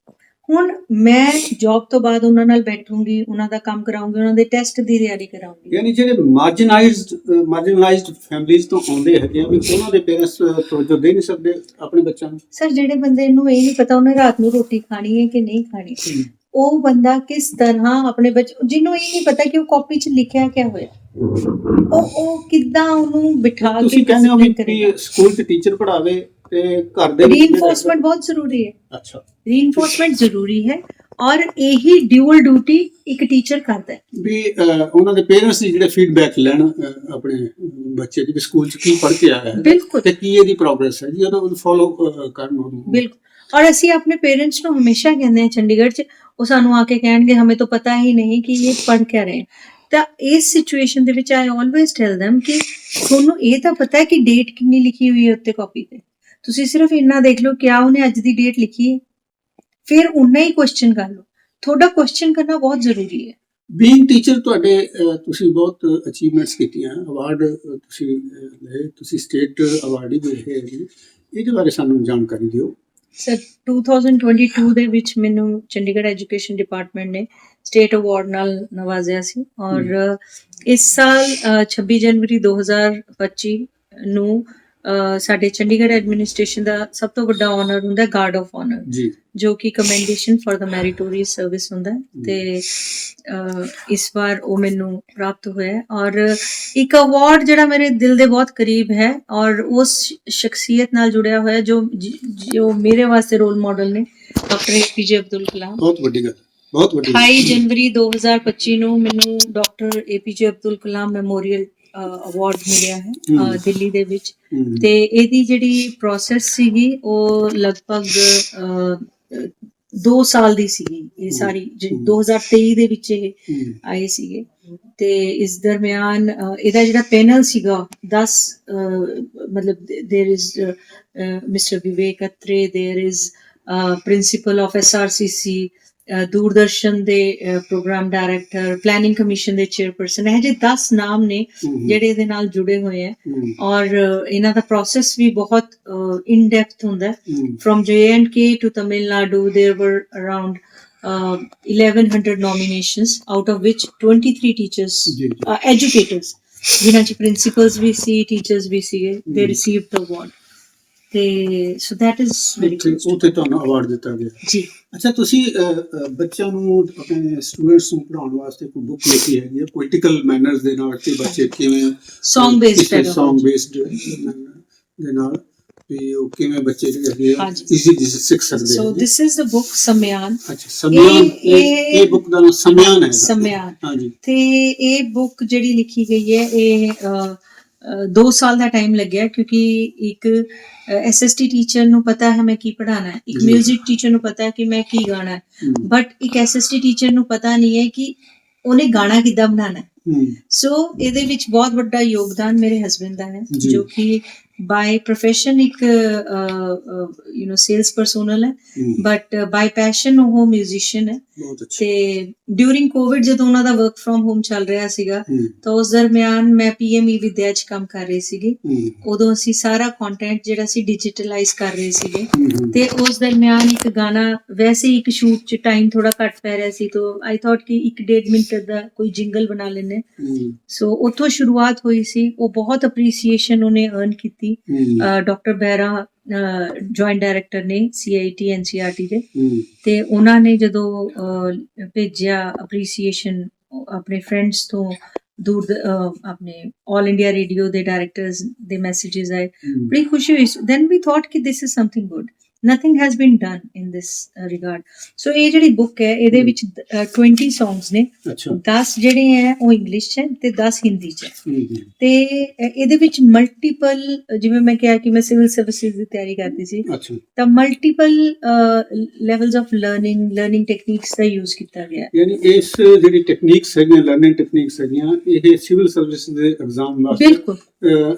ਹੁਣ ਮੈਂ ਜੌਬ ਤੋਂ ਬਾਅਦ ਉਹਨਾਂ ਨਾਲ ਬੈਠੂੰਗੀ ਉਹਨਾਂ ਦਾ ਕੰਮ ਕਰਾਉਂਗੀ ਉਹਨਾਂ ਦੇ ਟੈਸਟ ਦੀ ਤਿਆਰੀ ਕਰਾਉਂਗੀ। ਯਾਨੀ ਜਿਹੜੇ ਮਾਰਜਨਾਈਜ਼ਡ ਮਾਰਜਨਾਈਜ਼ਡ ਫੈਮਿਲੀਜ਼ ਤੋਂ ਆਉਂਦੇ ਹੈਗੇ ਵੀ ਉਹਨਾਂ ਦੇ ਪੇਰੈਂਟਸ ਤਵੱਜੋ ਦੇ ਨਹੀਂ ਸਕਦੇ ਆਪਣੇ ਬੱਚਿਆਂ ਨੂੰ? ਸਰ ਜਿਹੜੇ ਬੰਦੇ ਨੂੰ ਇਹ ਨਹੀਂ ਪਤਾ ਉਹਨੇ ਰਾਤ ਨੂੰ ਰੋਟੀ ਖਾਣੀ ਹੈ ਕਿ ਨਹੀਂ ਖਾਣੀ ਉਹ ਬੰਦਾ ਕਿਸ ਤਰ੍ਹਾਂ ਆਪਣੇ ਬੱਚੇ ਜਿਹਨੂੰ ਇਹ ਨਹੀਂ ਪਤਾ ਕਿ ਉਹ ਕਾਪੀ 'ਚ ਲਿਖਿਆ ਕਿਆ ਹੋਇਆ। ਉਹ ਉਹ ਕਿੱਦਾਂ ਉਹਨੂੰ ਬਿਠਾ ਕੇ ਤੁਸੀਂ ਕਹਿੰਦੇ ਹੋ ਵੀ ਸਕੂਲ 'ਚ ਟੀਚਰ ਪੜਾਵੇ ਤੇ ਘਰ ਦੇ ਰੀਇਨਫੋਰਸਮੈਂਟ ਬਹੁਤ ਜ਼ਰੂਰੀ ਹੈ। ਅੱਛਾ। ਰੀਇਨਫੋਰਸਮੈਂਟ ਜ਼ਰੂਰੀ ਹੈ ਔਰ ਇਹੀ ਡਿਊਅਲ ਡਿਊਟੀ ਇੱਕ ਟੀਚਰ ਕਰਦਾ ਹੈ। ਵੀ ਉਹਨਾਂ ਦੇ ਪੇਰੈਂਟਸ ਦੀ ਜਿਹੜੇ ਫੀਡਬੈਕ ਲੈਣ ਆਪਣੇ ਬੱਚੇ ਦੀ ਸਕੂਲ ਚ ਕੀ ਪੜ੍ਹ ਕੇ ਆਇਆ ਹੈ ਤੇ ਕੀ ਇਹਦੀ ਪ੍ਰੋਗਰੈਸ ਹੈ ਜੀ ਉਹਨੂੰ ਫੋਲੋ ਕਰਨ ਉਹਨੂੰ। ਬਿਲਕੁਲ। ਔਰ ਅਸੀਂ ਆਪਣੇ ਪੇਰੈਂਟਸ ਨੂੰ ਹਮੇਸ਼ਾ ਕਹਿੰਦੇ ਹਾਂ ਚੰਡੀਗੜ੍ਹ ਚ ਉਹ ਸਾਨੂੰ ਆ ਕੇ ਕਹਿਣਗੇ ਹਮੇ ਤਾਂ ਪਤਾ ਹੀ ਨਹੀਂ ਕਿ ਇਹ ਪੜ੍ਹ ਕੇ ਰਹੇ ਤਾਂ ਇਸ ਸਿਚੁਏਸ਼ਨ ਦੇ ਵਿੱਚ ਆਈ ਆਲਵੇਸ ਟੈਲ them ਕਿ ਤੁਹਾਨੂੰ ਇਹ ਤਾਂ ਪਤਾ ਹੈ ਕਿ ਡੇਟ ਕਿੰਨੀ ਲਿਖੀ ਹੋਈ ਹੈ ਉੱਤੇ ਕਾਪੀ ਤੇ। ਤੁਸੀਂ ਸਿਰਫ ਇੰਨਾ ਦੇਖ ਲਓ ਕਿਆ ਉਹਨੇ ਅੱਜ ਦੀ ਡੇਟ ਲਿਖੀ ਹੈ। ਫਿਰ ਉਨਾ ਹੀ ਕੁਐਸਚਨ ਕਰ ਲਓ। ਤੁਹਾਡਾ ਕੁਐਸਚਨ ਕਰਨਾ ਬਹੁਤ ਜ਼ਰੂਰੀ ਹੈ। ਬੀਇੰਗ ਟੀਚਰ ਤੁਹਾਡੇ ਤੁਸੀਂ ਬਹੁਤ ਅਚੀਵਮੈਂਟਸ ਕੀਤੀਆਂ। ਅਵਾਰਡ ਤੁਸੀਂ ਲਏ। ਤੁਸੀਂ ਸਟੇਟ ਅਵਾਰਡ ਵੀ ਹੈਗੇ ਇਹਦੇ ਬਾਰੇ ਸਾਨੂੰ ਜਾਣਕਾਰੀ ਦਿਓ। ਸਰ 2022 ਦੇ ਵਿੱਚ ਮੈਨੂੰ ਚੰਡੀਗੜ੍ਹ ਐਜੂਕੇਸ਼ਨ ਡਿਪਾਰਟਮੈਂਟ ਨੇ ਸਟੇਟ ਅਵਾਰਡ ਨਾਲ ਨਵਾਜ਼ਿਆ ਸੀ। ਔਰ ਇਸ ਸਾਲ ਅ, 26 ਜਨਵਰੀ 2025 ਨੂੰ ਸਾਡੇ ਚੰਡੀਗੜ੍ਹ ਐਡਮਿਨਿਸਟ੍ਰੇਸ਼ਨ ਦਾ ਸਭ ਤੋਂ ਵੱਡਾ ਆਨਰ ਹੁੰਦਾ ਗਾਰਡ ਆਫ ਆਨਰ ਜੀ। ਜੋ ਕਿ commendation for the meritorious service ਹੁੰਦਾ ਤੇ ਇਸ ਵਾਰ ਉਹ ਮੈਨੂੰ ਪ੍ਰਾਪਤ ਹੋਇਆ ਔਰ ਇੱਕ ਅਵਾਰਡ ਜਿਹੜਾ ਮੇਰੇ ਦਿਲ ਦੇ ਬਹੁਤ ਕਰੀਬ ਹੈ ਔਰ ਉਸ ਸ਼ਖਸੀਅਤ ਨਾਲ ਜੁੜਿਆ ਹੋਇਆ ਜੋ ਜ- ਜੋ ਮੇਰੇ ਵਾਸਤੇ ਰੋਲ ਮਾਡਲ ਨੇ ਡਾਕਟਰ ਏਪੀਜੇ ਅਬਦੁਲ ਕਲਾਮ। ਬਹੁਤ ਵੱਡੀ ਗੱਲ ਬਹੁਤ ਵੱਡੀ ਗੱਲ। 28 ਜਨਵਰੀ 2025 ਨੂੰ ਮੈਨੂੰ doctor APJ Abdul Kalam memorial award ਮਿਲਿਆ ਹੈ ਅ, ਹਮ। ਦਿੱਲੀ ਦੇ ਵਿੱਚ ਹਮ, ਤੇ ਇਹਦੀ ਜਿਹੜੀ ਪ੍ਰੋਸੈਸ ਸੀਗੀ ਉਹ ਲਗਭਗ 2 ਸਾਲ ਦੀ ਸੀਗੀ ਇਹ ਸਾਰੀ ਜਿਹੜੀ 2023 ਦੇ ਵਿੱਚ ਇਹ ਹਮ, ਆਏ ਸੀਗੇ ਤੇ ਇਸ ਦਰਮਿਆਨ ਅ, ਇਹਦਾ ਜਿਹੜਾ ਪੈਨਲ ਸੀਗਾ 10 ਮਤਲਬ there is mister Vivek Atre there is principal of SRCC Doordarshan ਦੇ ਪ੍ਰੋਗਰਾਮ ਡਾਇਰੈਕਟਰ ਪਲੈਨਿੰਗ ਕਮਿਸ਼ਨ ਦੇ ਚੇਅਰਪਰਸਨ ਇਹ ਜੇ 10 ਨਾਮ ਨੇ ਜਿਹੜੇ ਇਹਦੇ ਨਾਲ ਜੁੜੇ ਹੋਏ ਆ ਔਰ ਇਹਨਾਂ ਦਾ ਪ੍ਰੋਸੈਸ ਵੀ ਬਹੁਤ ਇਨ ਡੈਪਥ ਹੁੰਦਾ to Tamil Nadu, there were around uh, 1100 nominations, out of which 23 teachers, uh, educators, ਜਿਨ੍ਹਾਂ ਚ principals ਵੀ ਸੀ teachers ਵੀ ਸੀਗੇ Mhm. received the award ਤੇ very ਉੱਥੇ close to ਉੱਥੇ ਤੁਹਾਨੂੰ ਅਵਾਰਡ ਦਿੱਤਾ ਗਿਆ ਜੀ ਅੱਛਾ ਤੁਸੀਂ ਬੱਚਿਆਂ ਨੂੰ ਆਪਣੇ ਸਟੂਡੈਂਟਸ ਨੂੰ ਪੜ੍ਹਾਉਣ ਵਾਸਤੇ ਕੋਈ ਬੁੱਕ ਲਿਖੀ ਹੈ? ਪੋਲੀਟੀਕਲ ਮੈਨਰਸ ਦੇ ਨਾਲ ਕਿ ਬੱਚੇ ਕਿਵੇਂ song based song pedagogy based ਦੇ ਨਾਲ ਵੀ ਉਹ ਕਿਵੇਂ ਬੱਚੇ ਜਿਹੜੇ ਹਾਂਜੀ। ਈਜ਼ੀ ਸਿੱਖ ਸਕਦੇ ਹੈਗੇ। this is the book ਸਮਿਆਨ ਅੱਛਾ ਸਮਿਆਨ ਇਹ- ਬੁੱਕ ਦਾ ਨਾਮ ਸਮਿਆਨ ਹੈ ਸਮਿਆਨ ਹਾਂਜੀ। ਤੇ ਇਹ ਬੁੱਕ ਜਿਹੜੀ ਲਿਖੀ ਗਈ ਹੈ ਇਹ 2 ਸਾਲ ਦਾ ਟਾਈਮ ਲੱਗਿਆ ਕਿਉਂਕਿ ਇੱਕ ਐਸਐਸਟੀ ਟੀਚਰ ਨੂੰ ਪਤਾ ਹੈ ਮੈਂ ਕੀ ਪੜਾਣਾ ਹੈ। ਇੱਕ। 뮤직 ਟੀਚਰ ਨੂੰ ਪਤਾ ਹੈ ਕਿ ਮੈਂ ਕੀ ਗਾਣਾ ਹੈ। ਬਟ ਇੱਕ ਐਸਐਸਟੀ ਟੀਚਰ ਨੂੰ ਪਤਾ ਨਹੀਂ ਹੈ ਕਿ ਉਹਨੇ ਗਾਣਾ ਕਿੱਦਾਂ ਬਣਾਉਣਾ ਹੈ। ਸੋ ਇਹਦੇ ਵਿੱਚ ਬਹੁਤ ਵੱਡਾ ਯੋਗਦਾਨ ਮੇਰੇ ਹਸਬੰਡ ਦਾ ਹੈ। ਜੋ ਕਿ ਬਾਈ ਪ੍ਰੋਫੈਸ਼ਨ ਇੱਕ ਯੂ نو ਸੇਲਸ ਪਰਸਨਲ ਹੈ। ਬਟ ਬਾਈ ਪੈਸ਼ਨ ਉਹ ਮਿਊਜ਼ੀਸ਼ੀਅਨ ਹੈ। ਬਹੁਤ ਅੱਛਾ। ਤੇ ਡਿਊਰਿੰਗ ਕੋਵਿਡ ਜਦੋਂ ਉਹਨਾਂ ਦਾ ਵਰਕ ਫਰਮ ਹੋਮ ਚੱਲ ਰਿਹਾ ਸੀਗਾ ਤਾਂ ਉਸ ਦਰਮਿਆਨ ਮੈਂ ਪੀਐਮਈ ਵਿਦਿਆ 'ਚ ਕੰਮ ਕਰ ਰਹੀ ਸੀਗੀ। ਉਦੋਂ ਅਸੀਂ ਸਾਰਾ ਕੰਟੈਂਟ ਜਿਹੜਾ ਸੀ ਡਿਜੀਟਲਾਈਜ਼ ਕਰ ਰਹੇ ਸੀਗੇ। ਤੇ ਉਸ ਦਰਮਿਆਨ ਇੱਕ ਗਾਣਾ ਵੈਸੇ ਇੱਕ ਸ਼ੂਟ 'ਚ ਟਾਈਮ ਥੋੜਾ ਘੱਟ ਪੈ ਰਿਹਾ ਸੀ ਤਾਂ ਆਈ ਥਾਟ ਕਿ ਇੱਕ ਡੇਢ ਮਿੰਟ ਦਾ ਕੋਈ ਜਿੰਗਲ ਬਣਾ ਹਮ, ਸੋ ਉੱਥੋਂ ਸ਼ੁਰੂਆਤ ਹੋਈ ਸੀ। ਉਹ ਬਹੁਤ ਅਪਰੀਸੀਏਸ਼ਨ ਉਹਨੇ ਅਰਨ ਕੀਤੀ। ਸੀ ਡਾਕਟਰ ਬਹਿਰਾ ਜੁਆਇੰਟ ਡਾਇਰੈਕਟਰ ਨੇ ਸੀਆਈਟੀ ਐਨਸੀਆਰਟੀ ਦੇ। ਤੇ ਉਹਨਾਂ ਨੇ ਜਦੋਂ ਭੇਜਿਆ ਅਪਰੀਸੀਏਸ਼ਨ ਆਪਣੇ ਫਰੈਂਡਸ ਤੋਂ ਦੂਰ ਆਪਣੇ 올 ਇੰਡੀਆ ਰੇਡੀਓ ਦੇ ਡਾਇਰੈਕਟਰਸ ਦੇ ਮੈਸੇजेस ਆਏ। ਬੜੀ ਖੁਸ਼ੀ ਹੋਈ। ਦੈਨ ਵੀ ਥੌਟ ਕਿ this is something good nothing has been done in this regard so ਇਹ ਜਿਹੜੀ ਬੁੱਕ ਹੈ ਇਹਦੇ ਵਿੱਚ ਅਹ, 20 ਸੌਂਗਸ ਨੇ। ਅੱਛਾ। 10 ਜਿਹੜੇ ਹੈ ਉਹ ਇੰਗਲਿਸ਼ ਚ ਤੇ 10 ਹਿੰਦੀ ਚ ਤੇ ਇਹਦੇ ਵਿੱਚ ਮਲਟੀਪਲ ਜਿਵੇਂ ਮੈਂ ਕਿਹਾ ਕਿ ਮੈਂ ਸਿਵਲ ਸਰਵਿਸਿਜ਼ ਦੀ ਤਿਆਰੀ ਕਰਦੀ ਸੀ। ਤਾਂ multiple levels of learning learning techniques the use ਕੀਤਾ ਗਿਆ। ਯਾਨੀ ਇਸ ਜਿਹੜੀ ਟੈਕਨੀਕਸ ਹੈਗੀਆਂ ਲਰਨਿੰਗ ਟੈਕਨੀਕਸ ਹੈਗੀਆਂ ਇਹ ਸਿਵਲ ਸਰਵਿਸ ਦੇ ਐਗਜ਼ਾਮ ਵਾਸਤੇ ਬਿਲਕੁਲ।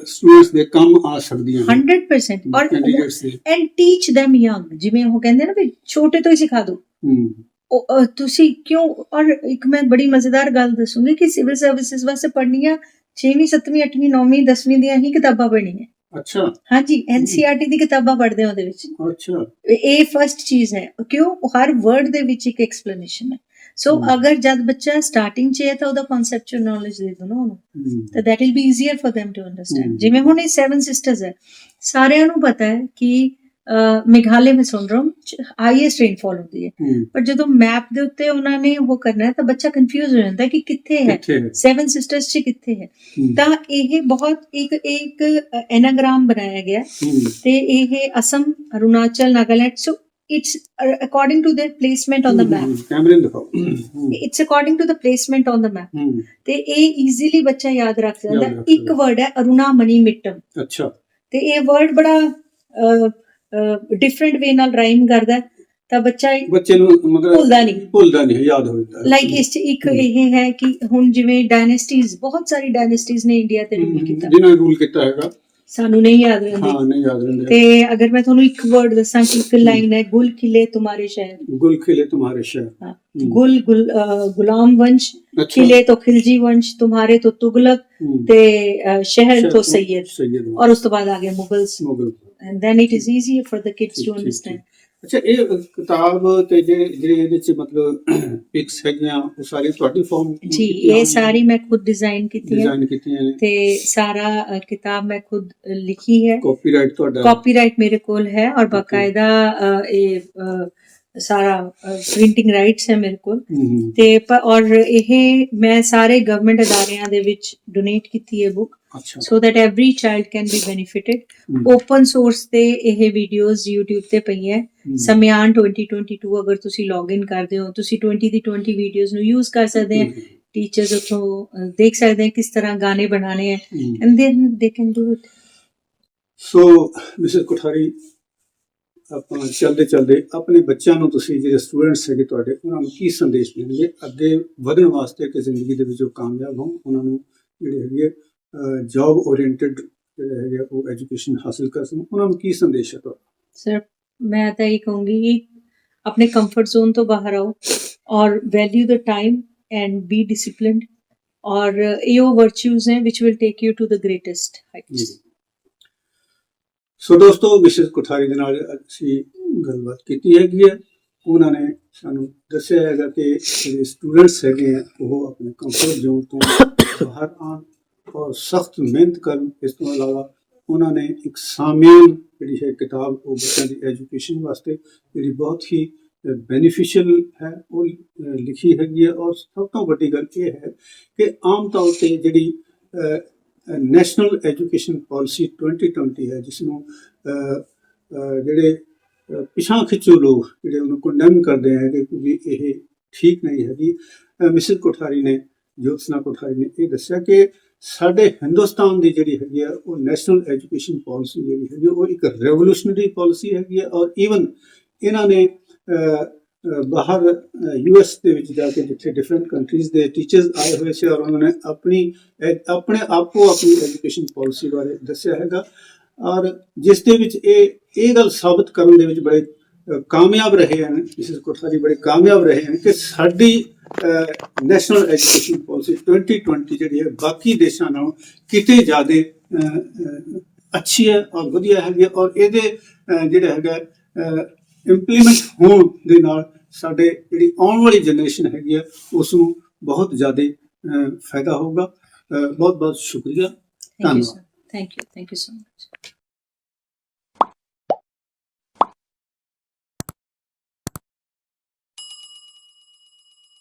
ਸਟੂਡੈਂਟਸ ਦੇ ਕੰਮ ਆ ਸਕਦੀਆਂ 100% ਔਰ ਕੈਂਡੀਡੇਟਸ ਦੇ। ਐਂਡ ਟੀਚ them young ਜਿਵੇਂ ਉਹ ਕਹਿੰਦੇ ਨਾ ਵੀ ਛੋਟੇ ਤੋਂ ਹੀ ਸਿਖਾ ਦਿਓ ਹਮ, ਉਹ, ਅਹ, ਤੁਸੀਂ ਕਿਉਂ ਔਰ ਇੱਕ ਮੈਂ ਬੜੀ ਮਜ਼ੇਦਾਰ ਗੱਲ ਦੱਸੂਗੀ ਕਿ ਸਿਵਲ ਸਰਵਿਸਿਜ਼ ਵਾਸਤੇ ਪੜ੍ਹਨੀਆਂ 6ਵੀਂ 7ਵੀਂ 8ਵੀਂ 9ਵੀਂ 10ਵੀਂ ਦੀਆਂ ਹੀ ਕਿਤਾਬਾਂ ਪੜ੍ਹਨੀਆਂ। ਅੱਛਾ। ਹਾਂਜੀ ਐਨਸੀਆਰਟੀ ਦੀ ਕਿਤਾਬਾਂ ਪੜ੍ਹਦੇ ਆ ਉਹਦੇ ਵਿੱਚ। ਅੱਛਾ। ਇਹ ਫਰਸਟ ਚੀਜ਼ ਹੈ। ਕਿਉਂ? ਹਰ ਵਰਡ ਦੇ ਵਿੱਚ ਇੱਕ ਐਕਸਪਲੇਨੇਸ਼ਨ ਹੈ। सो hmm. अगर जब बच्चा स्टार्टिंग ਚ ਹੈ ਤਾਂ ਉਹਦਾ ਕਨਸੈਪਚੁਅਲ ਨੌਲੇਜ ਦੇ ਦੋ ਨਾ ਤਾਂ that will be easier for them to understand ਜਿਵੇਂ ਹੁਣ ਇਹ ਸੈਵਨ ਸਿਸਟਰਸ ਹੈ ਸਾਰਿਆਂ ਨੂੰ ਪਤਾ ਹੈ ਕਿ ਮੇਘਾਲੇ ਵਿੱਚ ਸਿੰਡਰੋਮ ਹਾਈਐਸਟ ਰੇਨਫਾਲ ਹੁੰਦੀ ਹੈ ਪਰ ਜਦੋਂ ਮੈਪ ਦੇ ਉੱਤੇ ਉਹਨਾਂ ਨੇ ਉਹ ਕਰਨਾ ਹੈ ਤਾਂ ਬੱਚਾ ਕਨਫਿਊਜ਼ ਹੋ ਜਾਂਦਾ ਕਿ ਕਿੱਥੇ ਹੈ ਸੈਵਨ ਸਿਸਟਰਸ ਚ ਕਿੱਥੇ ਹੈ ਤਾਂ ਇਹ ਬਹੁਤ ਇੱਕ ਇੱਕ ਐਨਾਗ੍ਰਾਮ ਬਣਾਇਆ ਗਿਆ ਤੇ ਇਹ ਅਸਮ ਅਰੁਣਾਚਲ ਨਾਗਾਲੈਂਡ ਸੋ it's according to their placement on the map. ਕੈਮਰੇ ਨੂੰ ਦਿਖਾਓ it's according to the placement on the map ਤੇ ਇਹ ਈਜ਼ੀਲੀ ਬੱਚਾ ਯਾਦ ਰੱਖ ਯਾਦ ਜਾਂਦਾ ਰੱਖ ਇੱਕ ਵਰਡ ਹੈ ਅਰੁਣਾ ਮਨੀ ਮਿੱਟਮ ਅੱਛਾ ਤੇ ਇਹ ਵਰਡ ਬੜਾ ਡਿਫਰੈਂਟ ਵੇ ਨਾਲ ਰਾਈਮ ਕਰਦਾ ਹੈ, ਤਾਂ ਬੱਚਾ ਇਹ ਬੱਚੇ ਨੂੰ ਮਗਰ ਭੁੱਲਦਾ ਨਹੀਂ ਭੁੱਲਦਾ ਨਹੀਂ ਯਾਦ ਹੋ ਜਾਂਦਾ ਲਾਈਕ ਇਸ ਚ ਇੱਕ ਹਮ। ਇਹ ਹੈ ਕਿ ਹੁਣ ਜਿਵੇਂ ਡਾਇਨੈਸਟੀਜ਼ ਬਹੁਤ ਸਾਰੀ ਡਾਇਨੈਸਟੀਜ਼ ਨੇ ਇੰਡੀਆ ਤੇ ਰੂਲ ਸਾਨੂੰ ਨਹੀਂ ਯਾਦ ਰਹਿੰਦੇ। ਹਾਂ ਨਹੀਂ ਯਾਦ ਰਹਿੰਦੇ। ਤੇ ਅਗਰ ਮੈਂ ਤੁਹਾਨੂੰ ਇੱਕ ਵਰਡ ਦੱਸਾਂ ਕਿ ਇੱਕ ਲਾਈਨ ਹੈ ਗੁਲ ਖਿਲੇ ਤੁਹਾਡੇ ਸ਼ਹਿਰ। ਗੁਲ ਖਿਲੇ ਤੁਹਾਡੇ ਸ਼ਹਿਰ। ਹਾਂ ਗੁਲ ਗੁਲ ਗੁਲਾਮ ਵੰਸ਼ ਖਿਲੇ ਤੋਂ ਖਿਲਜੀ ਵੰਸ਼ ਤੁਹਾਡੇ ਤੋਂ ਤੁਗਲਕ ਤੇ ਸ਼ਹਿਰ ਤੋਂ ਸੈਦ ਔਰ ਉਸ ਤੋਂ ਬਾਅਦ ਆ ਗਏ Mughals. Mughal and then it is easier for the kids to understand ਅੱਛਾ ਇਹ ਕਿਤਾਬ ਤੇ ਜਿਹੜੇ ਜਿਹੜੇ ਇਹਦੇ ਚ ਮਤਲਬ ਪਿਕਸ ਹੈਗੀਆਂ ਉਹ ਸਾਰੀ ਤੁਹਾਡੀ ਫਾਰਮ ਜੀ ਇਹ ਸਾਰੀ ਮੈਂ ਖੁਦ ਡਿਜ਼ਾਈਨ ਕੀਤੀ ਹੈ। ਡਿਜ਼ਾਈਨ ਕੀਤੀਆਂ ਨੇ। ਤੇ ਸਾਰਾ ਕਿਤਾਬ ਮੈਂ ਖੁਦ ਲਿਖੀ ਹੈ। ਕਾਪੀਰਾਈਟ ਤੁਹਾਡਾ? ਕਾਪੀਰਾਈਟ ਮੇਰੇ ਕੋਲ ਹੈ ਔਰ ਬਕਾਇਦਾ ਇਹ ਸਾਰਾ ਪ੍ਰਿੰਟਿੰਗ ਰਾਈਟਸ ਹੈ ਮੇਰੇ ਕੋਲ। ਤੇ ਔਰ ਇਹ ਮੈਂ ਸਾਰੇ ਗਵਰਨਮੈਂਟ ਅਦਾਰਿਆਂ ਦੇ ਵਿੱਚ ਡੋਨੇਟ ਕੀਤੀ ਹੈ book that every child can be benefited. Hmm, open source ਤੇ ਇਹ ਵੀਡੀਓਜ਼ YouTube ਤੇ ਪਈਆਂ ਹੈ। ਸਮਿਆਨ 2022 ਅਗਰ ਤੁਸੀਂ ਲੌਗਇਨ ਕਰਦੇ ਹੋ ਤੁਸੀਂ 20 ਦੀ 20 ਵੀਡੀਓਜ਼ ਨੂੰ ਯੂਜ਼ ਕਰ ਸਕਦੇ ਹੋ। ਟੀਚਰਸ ਉਥੋਂ ਦੇਖ ਸਕਦੇ ਹੈ ਕਿਸ ਤਰ੍ਹਾਂ ਗਾਣੇ ਬਣਾਣੇ ਹੈ। And then they can do it so mister Kothari ਆਪਾਂ ਚੱਲਦੇ ਚੱਲਦੇ ਆਪਣੇ ਬੱਚਿਆਂ ਨੂੰ ਤੁਸੀਂ ਜਿਹੜੇ ਸਟੂਡੈਂਟਸ ਹੈਗੇ ਤੁਹਾਡੇ ਉਹਨਾਂ ਨੂੰ ਕੀ ਸੰਦੇਸ਼ ਦੇਣਗੇ? ਅੱਗੇ ਵਧਣ ਵਾਸਤੇ ਕਿ ਜ਼ਿੰਦਗੀ ਦੇ ਵਿੱਚ ਉਹ ਕਾਮਯਾਬ ਹੋਣ ਉਹਨਾਂ ਨੂੰ ਜਿਹੜੇ ਹੈਗੇ ਜੌਬ ਓਰੀਐਂਟਡ ਜਿਹੜੇ ਹੈਗੇ ਉਹ ਐਜੂਕੇਸ਼ਨ ਹਾਸਲ ਕਰ ਸਕਣ। ਉਹਨਾਂ ਨੂੰ ਕੀ ਸੰਦੇਸ਼ ਹੈ ਤੁਹਾਡਾ? ਸਰ ਮੈਂ ਤਾਂ ਇਹ ਕਹੂੰਗੀ ਆਪਣੇ ਕੰਫਰਟ ਜ਼ੋਨ ਤੋਂ ਬਾਹਰ ਆਓ ਔਰ value the time and be disciplined ਔਰ ਇਹ ਉਹ ਵਰਚੂਜ਼ ਹੈ which will take you to the greatest heights ਸੋ ਦੋਸਤੋ ਵਿਸ਼ੇਸ਼ ਕੋਠਾਰੀ ਦੇ ਨਾਲ ਅਸੀਂ ਗੱਲਬਾਤ ਕੀਤੀ ਹੈਗੀ ਹੈ। ਉਹਨਾਂ ਨੇ ਸਾਨੂੰ ਦੱਸਿਆ ਹੈਗਾ ਕਿ ਜਿਹੜੇ ਸਟੂਡੈਂਟਸ ਹੈਗੇ ਆ, ਉਹ ਆਪਣੇ ਕੰਫਰਟ ਜ਼ੋਨ ਤੋਂ ਬਾਹਰ ਆਉਣ ਔਰ ਸਖਤ ਮਿਹਨਤ ਕਰਨ। ਇਸ ਤੋਂ ਇਲਾਵਾ ਉਹਨਾਂ ਨੇ ਇੱਕ ਸਾਮਿਆਨ ਜਿਹੜੀ ਹੈ ਕਿਤਾਬ ਉਹ ਬੱਚਿਆਂ ਦੀ ਐਜੂਕੇਸ਼ਨ ਵਾਸਤੇ ਜਿਹੜੀ ਬਹੁਤ ਹੀ ਬੈਨੀਫੀਸ਼ੀਅਲ ਹੈ, ਉਹ ਲਿਖੀ ਹੈਗੀ ਹੈ। ਔਰ ਸਭ ਤੋਂ ਵੱਡੀ ਗੱਲ ਇਹ ਹੈ ਕਿ ਆਮ ਤੌਰ ਤੇ ਜਿਹੜੀ ਨੈਸ਼ਨਲ ਐਜੂਕੇਸ਼ਨ ਪਾਲਿਸੀ 2020 ਹੈ ਜਿਸ ਨੂੰ ਜਿਹੜੇ ਪਿਛਾਂ ਖਿੱਚੂ ਲੋਕ ਜਿਹੜੇ ਉਹਨੂੰ ਕੰਡੈਮ ਕਰਦੇ ਹੈ ਕਿ ਵੀ ਇਹ ਠੀਕ ਨਹੀਂ ਹੈਗੀ ਮਿਸਿਸ ਕੋਠਾਰੀ ਨੇ, ਜੋਤਸਨਾ ਕੋਠਾਰੀ ਨੇ ਇਹ ਦੱਸਿਆ ਕਿ ਸਾਡੇ ਹਿੰਦੁਸਤਾਨ ਦੀ ਜਿਹੜੀ ਹੈਗੀ ਆ, ਉਹ ਨੈਸ਼ਨਲ ਐਜੂਕੇਸ਼ਨ ਪਾਲਿਸੀ ਜਿਹੜੀ ਹੈਗੀ ਉਹ ਇੱਕ ਰੈਵੋਲੂਸ਼ਨਰੀ ਪਾਲਿਸੀ ਹੈਗੀ ਹੈ ਔਰ ਈਵਨ ਇਹਨਾਂ ਨੇ ਬਾਹਰ ਯੂ ਐਸ ਦੇ ਵਿੱਚ ਜਾ ਕੇ ਜਿੱਥੇ ਡਿਫਰੈਂਟ ਕੰਟਰੀਜ਼ ਦੇ ਟੀਚਰਸ ਆਏ ਹੋਏ ਸੀ ਔਰ ਉਹਨਾਂ ਨੇ ਆਪਣੀ ਐ- ਆਪਣੇ ਆਪੋ ਆਪਣੀ ਐਜੂਕੇਸ਼ਨ ਪਾਲਿਸੀ ਬਾਰੇ ਦੱਸਿਆ ਹੈਗਾ। ਔਰ ਜਿਸ ਦੇ ਵਿੱਚ ਇਹ ਇਹ ਗੱਲ ਸਾਬਤ ਕਰਨ ਦੇ ਵਿੱਚ ਬੜੇ ਕਾਮਯਾਬ ਰਹੇ ਹਨ, ਮਿਸਿਸ ਕੋਠਾਰੀ ਬੜੇ ਕਾਮਯਾਬ ਰਹੇ ਹਨ ਕਿ ਸਾਡੀ ਨੈਸ਼ਨਲ ਐਜੂਕੇਸ਼ਨ ਪਾਲਿਸੀ 2020 ਜਿਹੜੀ ਹੈ, ਬਾਕੀ ਦੇਸ਼ਾਂ ਨਾਲੋਂ ਕਿਤੇ ਜ਼ਿਆਦਾ ਅੱਛੀ ਹੈ ਔਰ ਵਧੀਆ ਹੈਗੀ ਹੈ। ਔਰ ਇਹਦੇ ਜਿਹੜਾ ਹੈਗਾ ਇੰਪਲੀਮੈਂਟ ਹੋਣ ਦੇ ਨਾਲ ਸਾਡੇ ਜਿਹੜੀ ਆਉਣ ਵਾਲੀ ਜਨਰੇਸ਼ਨ ਹੈਗੀ ਹੈ ਉਸ ਨੂੰ ਬਹੁਤ ਜ਼ਿਆਦਾ ਫਾਇਦਾ ਹੋਊਗਾ। ਬਹੁਤ ਬਹੁਤ ਸ਼ੁਕਰੀਆ। ਧੰਨਵਾਦ। Thank you thank you so much